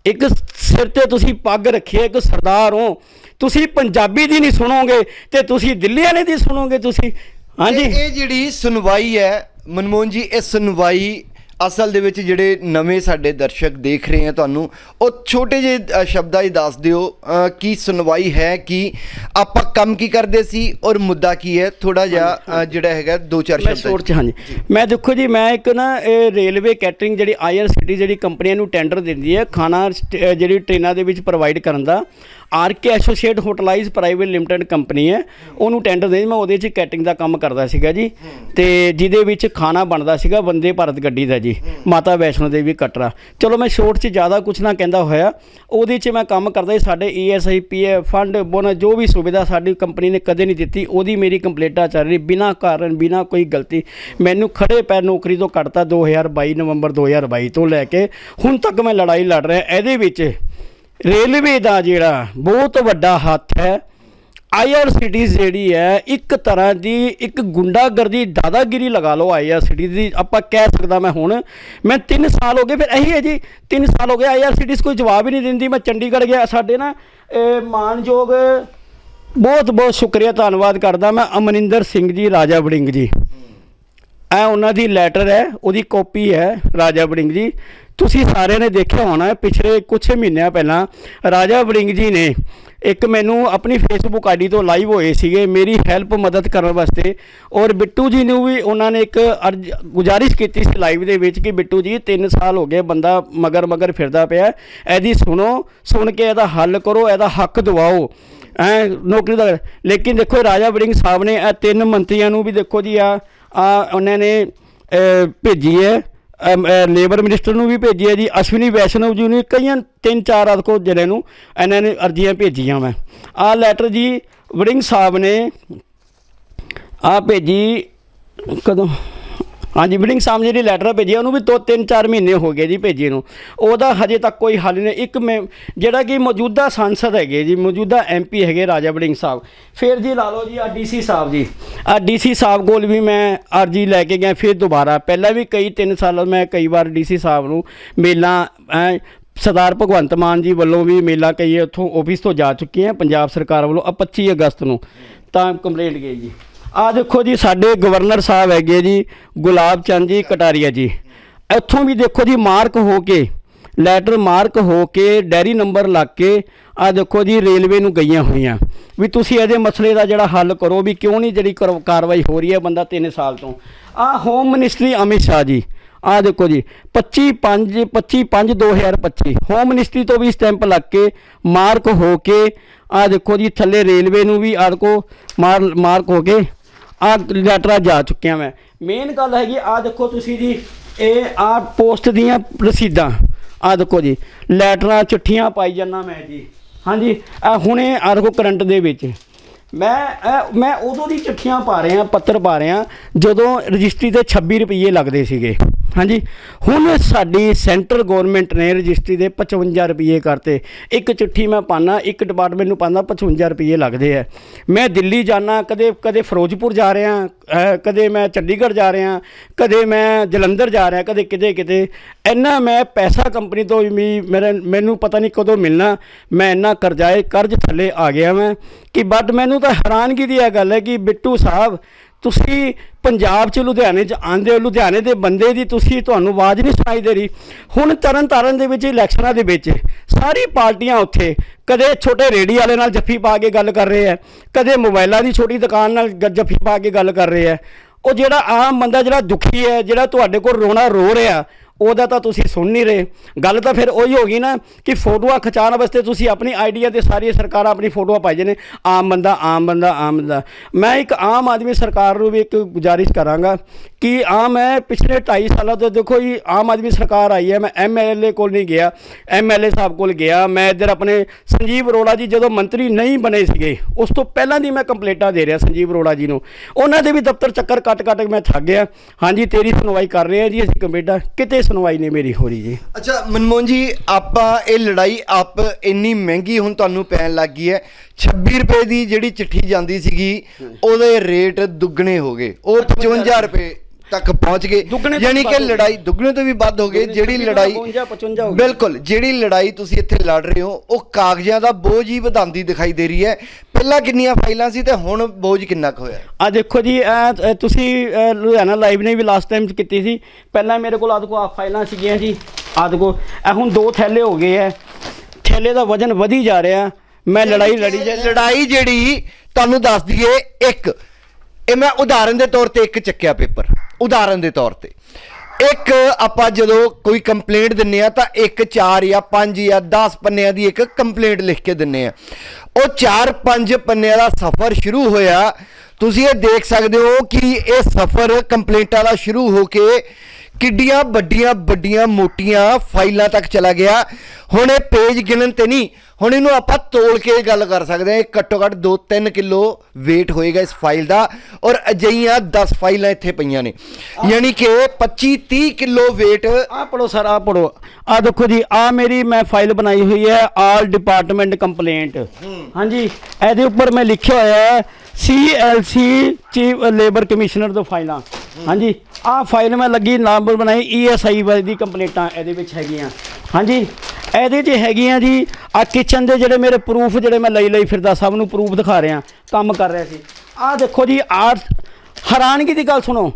ਇੱਕ ਸਿਰ ਤੇ ਤੁਸੀਂ ਪੱਗ ਰੱਖੀ ਇੱਕ ਸਰਦਾਰ ਹੋ। ਤੁਸੀਂ ਪੰਜਾਬੀ ਦੀ ਨਹੀਂ ਸੁਣੋਗੇ ਤੇ ਤੁਸੀਂ ਦਿੱਲੀ ਵਾਲੇ ਦੀ ਸੁਣੋਗੇ ਤੁਸੀਂ। ਹਾਂਜੀ।
ਇਹ ਜਿਹੜੀ ਸੁਣਵਾਈ ਹੈ ਮਨਮੋਹਨ ਜੀ ਇਹ ਸੁਣਵਾਈ ਅਸਲ ਦੇ ਵਿੱਚ ਜਿਹੜੇ ਨਵੇਂ ਸਾਡੇ ਦਰਸ਼ਕ ਦੇਖ ਰਹੇ ਆ ਤੁਹਾਨੂੰ ਉਹ ਛੋਟੇ ਜਿਹੇ ਸ਼ਬਦਾਂ 'ਚ ਦੱਸ ਦਿਓ ਕੀ ਸੁਣਵਾਈ ਹੈ ਕਿ ਆਪਾਂ ਕੰਮ ਕੀ ਕਰਦੇ ਸੀ ਔਰ ਮੁੱਦਾ ਕੀ ਹੈ? ਥੋੜਾ ਜਿਹਾ ਜਿਹੜਾ ਹੈਗਾ ਦੋ ਚਾਰ ਸ਼ਬਦਾਂ
ਸ਼ੋਰਟ
'ਚ।
ਹਾਂਜੀ। ਮੈਂ ਦੇਖੋ ਜੀ ਮੈਂ ਇੱਕ ਨਾ ਇਹ ਰੇਲਵੇ ਕੈਟਰਿੰਗ ਜਿਹੜੀ ਆਈਆਰਸੀਟੀ ਜਿਹੜੀ ਕੰਪਨੀਆਂ ਨੂੰ ਟੈਂਡਰ ਦਿੰਦੀ ਹੈ ਖਾਣਾ ਜਿਹੜੀ ਟ੍ਰੇਨਾਂ ਦੇ ਵਿੱਚ ਪ੍ਰੋਵਾਈਡ ਕਰਨ ਦਾ R K associate hoteliers private limited company ਹੈ। ਉਹਨੂੰ ਟੈਂਡਰ ਦੇ ਮੈਂ ਉਹਦੇ 'ਚ ਕੈਟਰਿੰਗ ਦਾ ਕੰਮ ਕਰਦਾ ਸੀਗਾ ਜੀ। ਤੇ ਜਿਹਦੇ ਵਿੱਚ ਖਾਣਾ ਬਣਦਾ ਸੀਗਾ, ਵੰਦੇ ਭਾਰਤ ਗੱਡੀ ਦਾ ਜੀ। ਮਾਤਾ ਵੈਸ਼ਨੋ ਦੇਵੀ ਕਟਰਾ। ਚਲੋ ਮੈਂ ਸ਼ੋਰਟ 'ਚ ਜ਼ਿਆਦਾ ਕੁਝ ਨਾ ਕਹਿੰਦਾ ਹੋਇਆ। ਉਹਦੇ 'ਚ ਮੈਂ ਕੰਮ ਕਰਦਾ ਸੀ, ਸਾਡੇ ਈਐਸਆਈ ਪੀਐਫ ਫੰਡ ਬੋਨਸ ਜੋ ਵੀ ਸੁਵਿਧਾ ਸਾਡੀ ਕੰਪਨੀ ਨੇ ਕਦੇ ਨਹੀਂ ਦਿੱਤੀ, ਉਹਦੀ ਮੇਰੀ ਕੰਪਲੇਂਟਾਂ ਚੱਲ ਰਹੀ ਬਿਨਾਂ ਕਾਰਨ, ਬਿਨਾਂ ਕੋਈ ਗਲਤੀ, ਮੈਨੂੰ ਖੜੇ ਪੈਰ ਨੌਕਰੀ ਤੋਂ ਕੱਢਤਾ 2022 ਨਵੰਬਰ 2022 ਤੋਂ ਲੈ ਕੇ ਹੁਣ ਤੱਕ ਮੈਂ ਲੜਾਈ ਲੜ ਰਿਹਾ। ਇਹਦੇ ਵਿੱਚ ਰੇਲਵੇ ਦਾ ਜਿਹੜਾ ਬਹੁਤ ਵੱਡਾ ਹੱਥ ਹੈ ਆਈਆਰਸੀਟੀਜ਼ ਜਿਹੜੀ ਹੈ, ਇੱਕ ਤਰ੍ਹਾਂ ਦੀ ਇੱਕ ਗੁੰਡਾਗਰਦੀ, ਦਾਦਾਗਿਰੀ ਲਗਾ ਲਓ ਆਈਆਰਸੀਟੀਜ਼ ਦੀ, ਆਪਾਂ ਕਹਿ ਸਕਦਾ ਮੈਂ ਹੁਣ। ਮੈਂ 3 ਸਾਲ ਹੋ ਗਏ, ਫਿਰ ਇਹੀ ਹੈ ਜੀ 3 ਸਾਲ ਹੋ ਗਏ ਆਈਆਰਸੀਟੀਜ਼ ਕੋਈ ਜਵਾਬ ਹੀ ਨਹੀਂ ਦਿੰਦੀ। ਮੈਂ ਚੰਡੀਗੜ੍ਹ ਗਿਆ, ਸਾਡੇ ਨਾ, ਇਹ ਮਾਨਯੋਗ, ਬਹੁਤ ਬਹੁਤ ਸ਼ੁਕਰੀਆ, ਧੰਨਵਾਦ ਕਰਦਾ ਮੈਂ ਅਮਰਿੰਦਰ ਸਿੰਘ ਜੀ, ਰਾਜਾ ਵੜਿੰਗ ਜੀ। ਇਹ ਉਹਨਾਂ ਦੀ ਲੈਟਰ ਹੈ, ਉਹਦੀ ਕਾਪੀ ਹੈ, ਰਾਜਾ ਵੜਿੰਗ ਜੀ। ਤੁਸੀਂ ਸਾਰਿਆਂ ਨੇ ਦੇਖਿਆ ਹੋਣਾ ਪਿਛਲੇ ਕੁਝ ਮਹੀਨਿਆਂ ਪਹਿਲਾਂ ਰਾਜਾ ਵੜਿੰਗ ਜੀ ਨੇ ਇੱਕ ਮੈਨੂੰ ਆਪਣੀ ਫੇਸਬੁੱਕ ਆਈਡੀ ਤੋਂ ਲਾਈਵ ਹੋਏ ਸੀਗੇ, ਮੇਰੀ ਹੈਲਪ ਮਦਦ ਕਰਨ ਵਾਸਤੇ ਔਰ ਬਿੱਟੂ ਜੀ ਨੂੰ ਵੀ ਉਹਨਾਂ ਨੇ ਇੱਕ ਅਰਜ਼, ਗੁਜ਼ਾਰਿਸ਼ ਕੀਤੀ ਸੀ ਲਾਈਵ ਦੇ ਵਿੱਚ ਕਿ ਬਿੱਟੂ ਜੀ 3 ਸਾਲ ਹੋ ਗਏ ਬੰਦਾ ਮਗਰ ਮਗਰ ਫਿਰਦਾ ਪਿਆ ਇਹਦੀ ਸੁਣੋ, ਸੁਣ ਕੇ ਇਹਦਾ ਹੱਲ ਕਰੋ, ਇਹਦਾ ਹੱਕ ਦਿਵਾਓ। ਐ ਨੌਕਰੀ ਦਾ ਲੇਕਿਨ ਦੇਖੋ ਰਾਜਾ ਵੜਿੰਗ ਸਾਹਿਬ ਨੇ ਇਹ ਤਿੰਨ ਮੰਤਰੀਆਂ ਨੂੰ ਵੀ ਦੇਖੋ ਜੀ, ਆ ਆ ਉਹਨਾਂ ਨੇ ਭੇਜੀ ਹੈ। ਲੇਬਰ ਮਿਨਿਸਟਰ ਨੂੰ ਵੀ ਭੇਜੀ ਹੈ ਜੀ। ਅਸ਼ਵਨੀ ਵੈਸ਼ਨਵ ਜੀ ਨੂੰ ਕਈਆਂ ਤਿੰਨ ਚਾਰ ਅਧਕੋ ਜਿਹੜੇ ਨੂੰ ਇਹਨਾਂ ਨੇ ਅਰਜ਼ੀਆਂ ਭੇਜੀਆਂ ਮੈਂ ਆ ਲੈਟਰ ਜੀ ਵੜਿੰਗ ਸਾਹਿਬ ਨੇ ਆ ਭੇਜੀ ਕਦੋਂ? ਹਾਂਜੀ ਬਿਲਿੰਗ ਸਾਹਿਬ ਜਿਹੜੀ ਲੈਟਰ ਭੇਜੀ ਉਹਨੂੰ ਵੀ ਦੋ, ਤਿੰਨ, ਚਾਰ ਮਹੀਨੇ ਹੋ ਗਏ ਜੀ ਭੇਜੀ ਨੂੰ। ਉਹਦਾ ਹਜੇ ਤੱਕ ਕੋਈ ਹੱਲ ਨਹੀਂ, ਇੱਕ ਮੈਂ, ਜਿਹੜਾ ਕਿ ਮੌਜੂਦਾ ਸੰਸਦ ਹੈਗੇ ਜੀ, ਮੌਜੂਦਾ ਐਮਪੀ ਹੈਗੇ ਰਾਜਾ ਬਿਲਿੰਗ ਸਾਹਿਬ। ਫਿਰ ਜੀ ਲਾ ਲਓ ਜੀ ਆ ਡੀਸੀ ਸਾਹਿਬ ਜੀ। ਆ ਡੀਸੀ ਸਾਹਿਬ ਕੋਲ ਵੀ ਮੈਂ ਅਰਜੀ ਲੈ ਕੇ ਗਿਆ, ਫਿਰ ਦੁਬਾਰਾ। ਪਹਿਲਾਂ ਵੀ ਕਈ, ਤਿੰਨ ਸਾਲ ਮੈਂ ਕਈ ਵਾਰ ਡੀਸੀ ਸਾਹਿਬ ਨੂੰ ਮੇਲਾਂ, ਐਂ, ਸਰਦਾਰ ਭਗਵੰਤ ਮਾਨ ਜੀ ਵੱਲੋਂ ਵੀ ਮੇਲਾ ਕਈ ਉੱਥੋਂ ਆਫਿਸ ਤੋਂ ਜਾ ਚੁੱਕੇ ਆ, ਪੰਜਾਬ ਸਰਕਾਰ ਵੱਲੋਂ ਆ 25 ਅਗਸਤ ਨੂੰ। ਤਾਂ ਕੰਪਲੇਂਟ ਗਈ ਜੀ। ਆ ਦੇਖੋ ਜੀ, ਸਾਡੇ ਗਵਰਨਰ ਸਾਹਿਬ ਹੈਗੇ ਜੀ, ਗੁਲਾਬ ਚੰਦ ਜੀ, ਕਟਾਰੀਆ ਜੀ। ਇੱਥੋਂ ਵੀ ਦੇਖੋ ਜੀ, ਮਾਰਕ ਹੋ ਕੇ, ਲੈਟਰ ਮਾਰਕ ਹੋ ਕੇ, ਡੈਰੀ ਨੰਬਰ ਲੱਗ ਕੇ ਆ ਦੇਖੋ ਜੀ, ਰੇਲਵੇ ਨੂੰ ਗਈਆਂ ਹੋਈਆਂ। ਵੀ ਤੁਸੀਂ ਇਹਦੇ ਮਸਲੇ ਦਾ ਜਿਹੜਾ ਹੱਲ ਕਰੋ ਵੀ ਕਿਉਂ ਨਹੀਂ ਜਿਹੜੀ ਕਰ- ਕਾਰਵਾਈ ਹੋ ਰਹੀ ਹੈ ਬੰਦਾ 3 ਸਾਲ ਤੋਂ। ਆ ਹੋਮ ਮਿਨਿਸਟਰੀ ਅਮਿਤ ਸ਼ਾਹ ਜੀ ਆ ਦੇਖੋ ਜੀ 25 5 25 5 2025 ਹੋਮ ਮਿਨਿਸਟਰੀ ਤੋਂ ਵੀ ਸਟੈਂਪ ਲੱਗ ਕੇ, ਮਾਰਕ ਹੋ ਕੇ ਆ ਦੇਖੋ ਜੀ, ਥੱਲੇ ਰੇਲਵੇ ਨੂੰ ਵੀ ਆ ਦੇਖੋ, ਮਾਰ, ਮਾਰਕ ਹੋ ਕੇ ਆ ਲੈਟਰਾਂ ਜਾ ਚੁੱਕਿਆ ਮੈਂ। ਮੇਨ ਗੱਲ ਹੈਗੀ ਆ ਦੇਖੋ ਤੁਸੀਂ ਜੀ, ਇਹ ਆ ਪੋਸਟ ਦੀਆਂ ਰਸੀਦਾਂ। ਆ ਦੇਖੋ ਜੀ ਲੈਟਰਾਂ ਚਿੱਠੀਆਂ ਪਾਈ ਜਾਂਦਾ ਮੈਂ ਜੀ। ਹਾਂਜੀ ਆ ਹੁਣੇ ਆ ਦੇਖੋ ਕਰੰਟ ਦੇ ਵਿੱਚ। ਮੈਂ ਮੈਂ ਉਦੋਂ ਦੀ ਚਿੱਠੀਆਂ ਪਾ ਰਿਹਾ, ਪੱਤਰ ਪਾ ਰਿਹਾ, ਜਦੋਂ ਰਜਿਸਟਰੀ ਤੇ 26 ਰੁਪਏ ਲੱਗਦੇ ਸੀਗੇ। ਹਾਂਜੀ। ਹੁਣ ਸਾਡੀ ਸੈਂਟਰ ਗਵਰਨਮੈਂਟ ਨੇ ਰਜਿਸਟਰੀ ਦੇ 55 ਰੁਪਏ ਕਰਤੇ। ਇੱਕ ਚਿੱਠੀ ਮੈਂ ਪਾਣਾ ਇੱਕ ਡਿਪਾਰਟਮੈਂਟ ਨੂੰ ਪਾਉਂਦਾ 55 ਰੁਪਏ ਲੱਗਦੇ ਆ। ਮੈਂ ਦਿੱਲੀ ਜਾਣਾ ਕਦੇ ਕਦੇ ਫਿਰੋਜ਼ਪੁਰ ਜਾ ਰਿਹਾ ਕਦੇ ਮੈਂ ਚੰਡੀਗੜ੍ਹ ਜਾ ਰਿਹਾ ਕਦੇ ਮੈਂ ਜਲੰਧਰ ਜਾ ਰਿਹਾ ਕਦੇ ਕਿਤੇ ਕਿਤੇ। ਇੰਨਾ ਮੈਂ ਪੈਸਾ ਕੰਪਨੀ ਤੋਂ ਵੀ ਮੇਰੇ, ਮੈਨੂੰ ਪਤਾ ਨਹੀਂ ਕਦੋਂ ਮਿਲਣਾ। ਮੈਂ ਇੰਨਾ ਕਰਜ਼ਾਏ, ਕਰਜ਼ ਥੱਲੇ ਆ ਗਿਆ ਮੈਂ ਕਿ ਬਟ ਮੈਨੂੰ ਤਾਂ ਹੈਰਾਨਗੀ ਦੀ ਇਹ ਗੱਲ ਹੈ ਕਿ ਬਿੱਟੂ ਸਾਹਿਬ ਤੁਸੀਂ ਪੰਜਾਬ ਚ, ਲੁਧਿਆਣੇ ਚ ਆਂਦੇ ਹੋ, ਲੁਧਿਆਣੇ ਦੇ ਬੰਦੇ ਦੀ ਤੁਸੀਂ ਤੁਹਾਨੂੰ ਆਵਾਜ਼ ਨਹੀਂ ਸੁਣਾਈ ਦੇ ਰਹੀ। ਹੁਣ ਤਰਨਤਾਰਨ ਦੇ ਵਿੱਚ ਇਲੈਕਸ਼ਨਾਂ ਦੇ ਵਿੱਚ ਸਾਰੀ ਪਾਰਟੀਆਂ ਉੱਥੇ ਕਦੇ ਛੋਟੇ ਰੇੜੀ ਵਾਲੇ ਨਾਲ ਜੱਫੀ ਪਾ ਕੇ ਗੱਲ ਕਰ ਰਹੇ ਆ, ਕਦੇ ਮੋਬਾਈਲਾਂ ਦੀ ਛੋਟੀ ਦੁਕਾਨ ਨਾਲ ਗ- ਜੱਫੀ ਪਾ ਕੇ ਗੱਲ ਕਰ ਰਹੇ ਆ। ਉਹ ਜਿਹੜਾ ਆਮ ਬੰਦਾ ਜਿਹੜਾ ਦੁਖੀ ਹੈ, ਜਿਹੜਾ ਤੁਹਾਡੇ ਕੋਲ ਰੋਣਾ ਰੋ ਰਿਹਾ ਉਹਦਾ ਤਾਂ ਤੁਸੀਂ ਸੁਣ ਨਹੀਂ ਰਹੇ। ਗੱਲ ਤਾਂ ਫਿਰ ਉਹੀ ਹੋ ਗਈ ਨਾ ਕਿ ਫੋਟੋਆਂ ਖਿਚਾਉਣ ਵਾਸਤੇ ਤੁਸੀਂ ਆਪਣੀ ਆਈਡੀਆ ਤੇ ਸਾਰੀਆਂ ਸਰਕਾਰਾਂ ਆਪਣੀ ਫੋਟੋਆਂ ਪਾਈ ਨੇ। ਆਮ ਬੰਦਾ ਆਮ ਬੰਦਾ ਆਮ ਬੰਦਾ। ਮੈਂ ਇੱਕ ਆਮ ਆਦਮੀ ਸਰਕਾਰ ਨੂੰ ਵੀ ਇੱਕ ਗੁਜ਼ਾਰਿਸ਼ ਕਰਾਂਗਾ ਕਿ ਆ ਮੈਂ ਪਿਛਲੇ 2.5 ਸਾਲਾਂ ਤੋਂ ਦੇਖੋ ਜੀ, ਆਮ ਆਦਮੀ ਸਰਕਾਰ ਆਈ ਹੈ। ਮੈਂ ਐਮਐਲਏ ਕੋਲ ਨਹੀਂ ਗਿਆ। ਐਮਐਲਏ ਸਾਹਿਬ ਕੋਲ ਗਿਆ। ਮੈਂ ਇੱਧਰ ਆਪਣੇ ਸੰਜੀਵ ਅਰੋੜਾ ਜੀ ਜਦੋਂ ਮੰਤਰੀ ਨਹੀਂ ਬਣੇ ਸੀਗੇ, ਉਸ ਤੋਂ ਪਹਿਲਾਂ ਦੀ ਮੈਂ ਕੰਪਲੇਂਟਾਂ ਦੇ ਰਿਹਾ ਸੰਜੀਵ ਅਰੋੜਾ ਜੀ ਨੂੰ। ਉਹਨਾਂ ਦੇ ਵੀ ਦਫ਼ਤਰ ਚੱਕਰ ਕੱਟ ਕੱਟ ਕੇ ਮੈਂ ਥੱਕ ਗਿਆ। ਹਾਂਜੀ, ਤੇਰੀ ਸੁਣਵਾਈ ਕਰ ਰਹੇ ਆ ਜੀ ਅਸੀਂ ਕੰਪਲੇਂਟਾਂ। ਕਿਤੇ ਸੁਣਵਾਈ ਨਹੀਂ ਮੇਰੀ ਹੋ ਰਹੀ ਜੀ।
ਅੱਛਾ ਮਨਮੋਹਨ ਜੀ ਆਪਾਂ ਇਹ ਲੜਾਈ ਆਪ ਇੰਨੀ ਮਹਿੰਗੀ ਹੁਣ ਤੁਹਾਨੂੰ ਪੈਣ ਲੱਗ ਗਈ ਹੈ। 26 ਰੁਪਏ ਦੀ ਜਿਹੜੀ ਚਿੱਠੀ ਜਾਂਦੀ ਸੀਗੀ ਉਹਦੇ ਰੇਟ ਦੁੱਗਣੇ ਹੋ ਗਏ। ਉਹ 55 ਰੁਪਏ ਤੱਕ ਪਹੁੰਚ ਗਏ। ਯਾਨੀ ਕਿ। ਲੜਾਈ ਦੁੱਗਣੇ ਤੋਂ ਵੀ ਵੱਧ ਹੋ ਗਏ ਜਿਹੜੀ
26 ਤੋਂ
ਲੜਾਈ
52, 55 ਹੋ ਗਈ।
ਬਿਲਕੁਲ ਜਿਹੜੀ ਲੜਾਈ ਤੁਸੀਂ ਇੱਥੇ ਲੜ ਰਹੇ ਹੋ ਉਹ ਕਾਗਜ਼ਾਂ ਦਾ ਬੋਝ ਹੀ ਵਧਾਉਂਦੀ ਦਿਖਾਈ ਦੇ ਰਹੀ ਹੈ। ਪਹਿਲਾਂ ਕਿੰਨੀਆਂ ਫਾਈਲਾਂ ਸੀ ਤੇ ਹੁਣ ਬੋਝ ਕਿੰਨਾ ਕੁ ਹੋਇਆ?
ਆ ਦੇਖੋ ਜੀ ਤੁਸੀਂ ਲੁਧਿਆਣਾ ਲਾਈਵ ਨੇ ਵੀ ਲਾਸਟ ਟਾਈਮ ਕੀਤੀ ਸੀ। ਪਹਿਲਾਂ ਮੇਰੇ ਕੋਲ ਆਦ ਕੋ ਆ ਫਾਈਲਾਂ ਸੀਗੀਆਂ ਜੀ। ਆਦ ਕੋ ਇਹ ਹੁਣ ਦੋ ਥੈਲੇ ਹੋ ਗਏ ਐ। ਥੈਲੇ ਦਾ ਵਜ਼ਨ ਵਧੀ ਜਾ ਰਿਹਾ। ਮੈਂ ਲੜਾਈ ਲੜੀ
ਲੜਾਈ ਜਿਹੜੀ ਤੁਹਾਨੂੰ ਦੱਸ ਦਈਏ ਇੱਕ। ਇਹ ਮੈਂ ਉਦਾਹਰਨ ਦੇ ਤੌਰ ਤੇ ਇੱਕ ਚੱਕਿਆ ਪੇਪਰ। ਉਦਾਹਰਨ ਦੇ ਤੌਰ ਤੇ। ਇੱਕ ਆਪਾਂ ਜਦੋਂ ਕੋਈ ਕੰਪਲੇਂਟ ਦਿੰਨੇ ਆ ਤਾਂ ਇੱਕ 4 ਜਾਂ 5 ਜਾਂ 10 ਪੰਨਿਆਂ ਦੀ ਇੱਕ ਕੰਪਲੇਂਟ ਲਿਖ ਕੇ ਦਿੰਨੇ ਆ। ਉਹ 4-5 ਪੰਨਿਆਂ ਦਾ ਸਫ਼ਰ ਸ਼ੁਰੂ ਹੋਇਆ। ਤੁਸੀਂ ਇਹ ਦੇਖ ਸਕਦੇ ਹੋ ਕਿ ਇਹ ਸਫ਼ਰ ਕੰਪਲੇਂਟਾਂ ਦਾ ਸ਼ੁਰੂ ਹੋ ਕੇ ਕਿੱਡੀਆਂ ਵੱਡੀਆਂ ਵੱਡੀਆਂ ਮੋਟੀਆਂ ਫਾਈਲਾਂ ਤੱਕ ਚਲਾ ਗਿਆ। ਹੁਣ ਇਹ ਪੇਜ ਗਿਣਨ ਤੇ ਨਹੀਂ ਹੁਣ ਇਹਨੂੰ ਆਪਾਂ ਤੋਲ ਕੇ ਗੱਲ ਕਰ ਸਕਦੇ ਹਾਂ। ਘੱਟੋ ਘੱਟ 2-3 ਕਿਲੋ weight ਹੋਏਗਾ ਇਸ ਫਾਈਲ ਦਾ ਔਰ ਅਜਈਆਂ 10 ਫਾਈਲਾਂ ਇੱਥੇ ਪਈਆਂ ਨੇ। ਯਾਨੀ ਕਿ 25-30 ਕਿਲੋ weight
ਆ ਪੜੋ ਸਰ ਆ ਪੜੋ ਆ ਦੇਖੋ ਜੀ ਆ ਮੇਰੀ ਮੈਂ ਫਾਈਲ ਬਣਾਈ ਹੋਈ ਹੈ ਆਲ ਡਿਪਾਰਟਮੈਂਟ ਕੰਪਲੇਂਟ ਹਾਂਜੀ ਇਹਦੇ ਉੱਪਰ ਮੈਂ ਲਿਖਿਆ ਹੋਇਆ ਹੈ ਸੀਐਲਸੀ ਚੀਫ ਲੇਬਰ ਕਮਿਸ਼ਨਰ ਤੋਂ ਫਾਈਲਾਂ। ਹਾਂਜੀ, ਆਹ ਫਾਈਲ ਮੈਂ ਲੱਗੀ, ਨਾਮ ਬਣਾਈ ਈਐਸਆਈ ਵਾਲੀ ਦੀ ਕੰਪਲੇਂਟਾਂ ਇਹਦੇ ਵਿੱਚ ਹੈਗੀਆਂ। ਹਾਂਜੀ, ਇਹਦੇ 'ਚ ਹੈਗੀਆਂ ਜੀ ਆ ਕਿਚਨ ਦੇ ਜਿਹੜੇ ਮੇਰੇ ਪ੍ਰੂਫ ਜਿਹੜੇ ਮੈਂ ਲਈ ਲਈ ਫਿਰਦਾ, ਸਭ ਨੂੰ ਪ੍ਰੂਫ ਦਿਖਾ ਰਿਹਾ, ਕੰਮ ਕਰ ਰਿਹਾ ਸੀ। ਆਹ ਦੇਖੋ ਜੀ ਆਰ ਹੈਰਾਨਗੀ ਦੀ ਗੱਲ ਸੁਣੋ।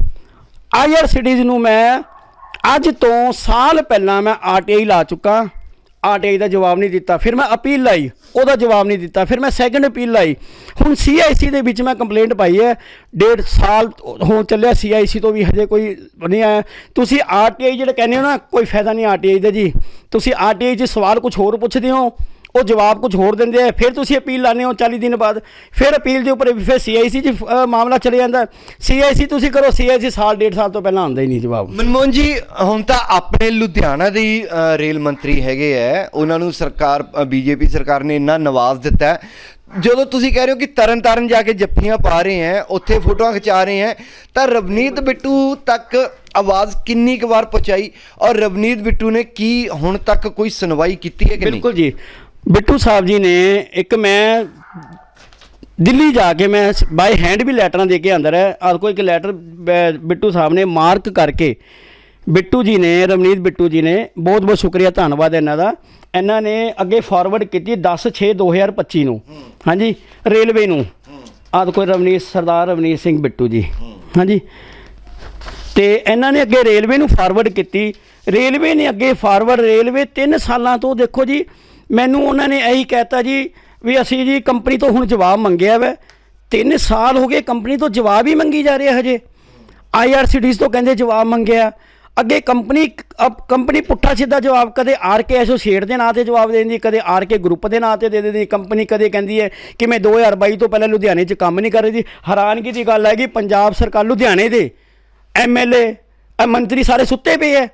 ਆਈਆਰ ਸਿਟੀਜ਼ ਨੂੰ ਮੈਂ ਅੱਜ ਤੋਂ ਸਾਲ ਪਹਿਲਾਂ ਮੈਂ ਆਰਟੀਆਈ ਲਾ ਚੁੱਕਾ। ਆਰਟੀਆਈ ਦਾ ਜਵਾਬ ਨਹੀਂ ਦਿੱਤਾ, ਫਿਰ ਮੈਂ ਅਪੀਲ ਲਾਈ, ਉਹਦਾ ਜਵਾਬ ਨਹੀਂ ਦਿੱਤਾ, ਫਿਰ ਮੈਂ ਸੈਕੰਡ ਅਪੀਲ ਲਾਈ। ਹੁਣ ਸੀਆਈਸੀ ਦੇ ਵਿੱਚ ਮੈਂ ਕੰਪਲੇਂਟ ਪਾਈ ਹੈ, ਡੇਢ ਸਾਲ ਹੋ ਚੱਲਿਆ ਸੀਆਈਸੀ ਤੋਂ ਵੀ ਹਜੇ ਕੋਈ ਨਹੀਂ ਆਇਆ। ਤੁਸੀਂ ਆਰਟੀਆਈ ਜਿਹੜਾ ਕਹਿੰਦੇ ਹੋ ਨਾ, ਕੋਈ ਫਾਇਦਾ ਨਹੀਂ ਆਰਟੀਆਈ ਦਾ ਜੀ। ਤੁਸੀਂ ਆਰਟੀਆਈ 'ਚ ਸਵਾਲ ਕੁਝ ਹੋਰ ਪੁੱਛਦੇ ਹੋ? ਉਹ ਜਵਾਬ ਕੁਝ ਹੋਰ ਦਿੰਦੇ ਆ। ਫਿਰ ਤੁਸੀਂ ਅਪੀਲ ਲਾਣੇ ਹੋ 40 ਦਿਨ ਬਾਅਦ। ਫਿਰ ਅਪੀਲ ਦੇ ਉੱਪਰ ਫਿਰ ਸੀਆਈਸੀ ਅ, ਮਾਮਲਾ ਚਲੇ ਜਾਂਦਾ। ਸੀਆਈਸੀ ਤੁਸੀਂ ਕਰੋ ਸੀਆਈਸੀ ਸਾਲ ਡੇਢ ਸਾਲ ਤੋਂ ਪਹਿਲਾਂ ਆਉਂਦਾ ਹੀ ਨਹੀਂ ਜਵਾਬ।
ਮਨਮੋਹਨ ਜੀ ਹੁਣ ਤਾਂ ਆਪਣੇ ਲੁਧਿਆਣਾ ਦੇ ਰੇਲ ਮੰਤਰੀ ਹੈਗੇ ਐ। ਉਹਨਾਂ ਨੂੰ ਸਰਕਾਰ ਬੀਜੇਪੀ ਸਰਕਾਰ ਨੇ ਇੰਨਾ ਨਵਾਜ਼ ਦਿੱਤਾ। ਜਦੋਂ ਤੁਸੀਂ ਕਹਿ ਰਹੇ ਹੋ ਕਿ ਤਰਨ ਤਾਰਨ ਜਾ ਕੇ ਜੱਫੀਆਂ ਪਾ ਰਹੇ ਹੈ ਉੱਥੇ ਫੋਟੋਆਂ ਖਿਚਾ ਰਹੇ ਹੈ ਤਾਂ ਰਵਨੀਤ ਬਿੱਟੂ ਤੱਕ ਆਵਾਜ਼ ਕਿੰਨੀ ਕੁ ਵਾਰ ਪਹੁੰਚਾਈ ਔਰ ਰਵਨੀਤ ਬਿੱਟੂ ਨੇ ਕੀ ਹੁਣ ਤੱਕ ਕੋਈ ਸੁਣਵਾਈ ਕੀਤੀ ਹੈ ਕਿ ਨਹੀਂ?
ਬਿਲਕੁਲ ਜੀ। ਬਿੱਟੂ ਸਾਹਿਬ ਜੀ ਨੇ ਇੱਕ ਮੈਂ ਦਿੱਲੀ ਜਾ ਕੇ ਮੈਂ ਬਾਈ ਹੈਂਡ ਵੀ ਲੈਟਰਾਂ ਦੇ ਕੇ ਅੰਦਰ ਹੈ ਆਹ ਕੋਈ ਇੱਕ ਲੈਟਰ ਬਿੱਟੂ ਸਾਹਿਬ ਨੇ ਮਾਰਕ ਕਰਕੇ ਬਿੱਟੂ ਜੀ ਨੇ, ਰਵਨੀਤ ਬਿੱਟੂ ਜੀ ਨੇ ਬਹੁਤ ਬਹੁਤ ਸ਼ੁਕਰੀਆ, ਧੰਨਵਾਦ ਇਹਨਾਂ ਦਾ। ਇਹਨਾਂ ਨੇ ਅੱਗੇ ਫਾਰਵਰਡ ਕੀਤੀ 10 6 2025 ਨੂੰ। ਹਾਂਜੀ ਰੇਲਵੇ ਨੂੰ। ਆਹ ਕੋਈ ਰਵਨੀਤ, ਸਰਦਾਰ ਰਵਨੀਤ ਸਿੰਘ ਬਿੱਟੂ ਜੀ। ਹਾਂਜੀ। ਤੇ ਇਹਨਾਂ ਨੇ ਅੱਗੇ ਰੇਲਵੇ ਨੂੰ ਫਾਰਵਰਡ ਕੀਤੀ। ਰੇਲਵੇ ਨੇ ਅੱਗੇ ਫਾਰਵਰਡ ਰੇਲਵੇ 3 ਸਾਲਾਂ ਤੋਂ ਦੇਖੋ ਜੀ ਮੈਨੂੰ ਉਹਨਾਂ ਨੇ ਇਹੀ ਕਹਿਤਾ ਜੀ ਵੀ ਅਸੀਂ ਜੀ ਕੰਪਨੀ ਤੋਂ ਹੁਣ ਜਵਾਬ ਮੰਗਿਆ ਵੈ। 3 ਸਾਲ ਹੋ ਗਏ ਕੰਪਨੀ ਤੋਂ ਜਵਾਬ ਹੀ ਮੰਗੀ ਜਾ ਰਿਹਾ ਹਜੇ। ਆਈਆਰਸੀਡੀਜ਼ ਤੋਂ ਕਹਿੰਦੇ ਜਵਾਬ ਮੰਗਿਆ। ਅੱਗੇ ਕੰਪਨੀ ਅਬ ਕੰਪਨੀ ਪੁੱਠਾ ਸਿੱਧਾ ਜਵਾਬ ਕਦੇ ਆਰ ਕੇ ਐਸੋਸੀਏਟ ਦੇ ਨਾਂ ਤੇ ਜਵਾਬ ਦੇ ਦਿੰਦੀ ਕਦੇ ਆਰ ਕੇ ਗਰੁੱਪ ਦੇ ਨਾਂ ਤੇ ਦੇ ਦਿੰਦੀ। ਕੰਪਨੀ ਕਦੇ ਕਹਿੰਦੀ ਹੈ ਕਿ ਮੈਂ 2022 ਤੋਂ ਪਹਿਲਾਂ ਲੁਧਿਆਣੇ 'ਚ ਕੰਮ ਨਹੀਂ ਕਰ ਰਹੀ ਜੀ ਹੈਰਾਨਗੀ ਦੀ ਗੱਲ ਹੈ ਕਿ ਪੰਜਾਬ ਸਰਕਾਰ ਲੁਧਿਆਣੇ ਦੇ ਐਮਐਲਏ ਮੰਤਰੀ ਸਾਰੇ ਸੁੱਤੇ ਪਏ ਹੈ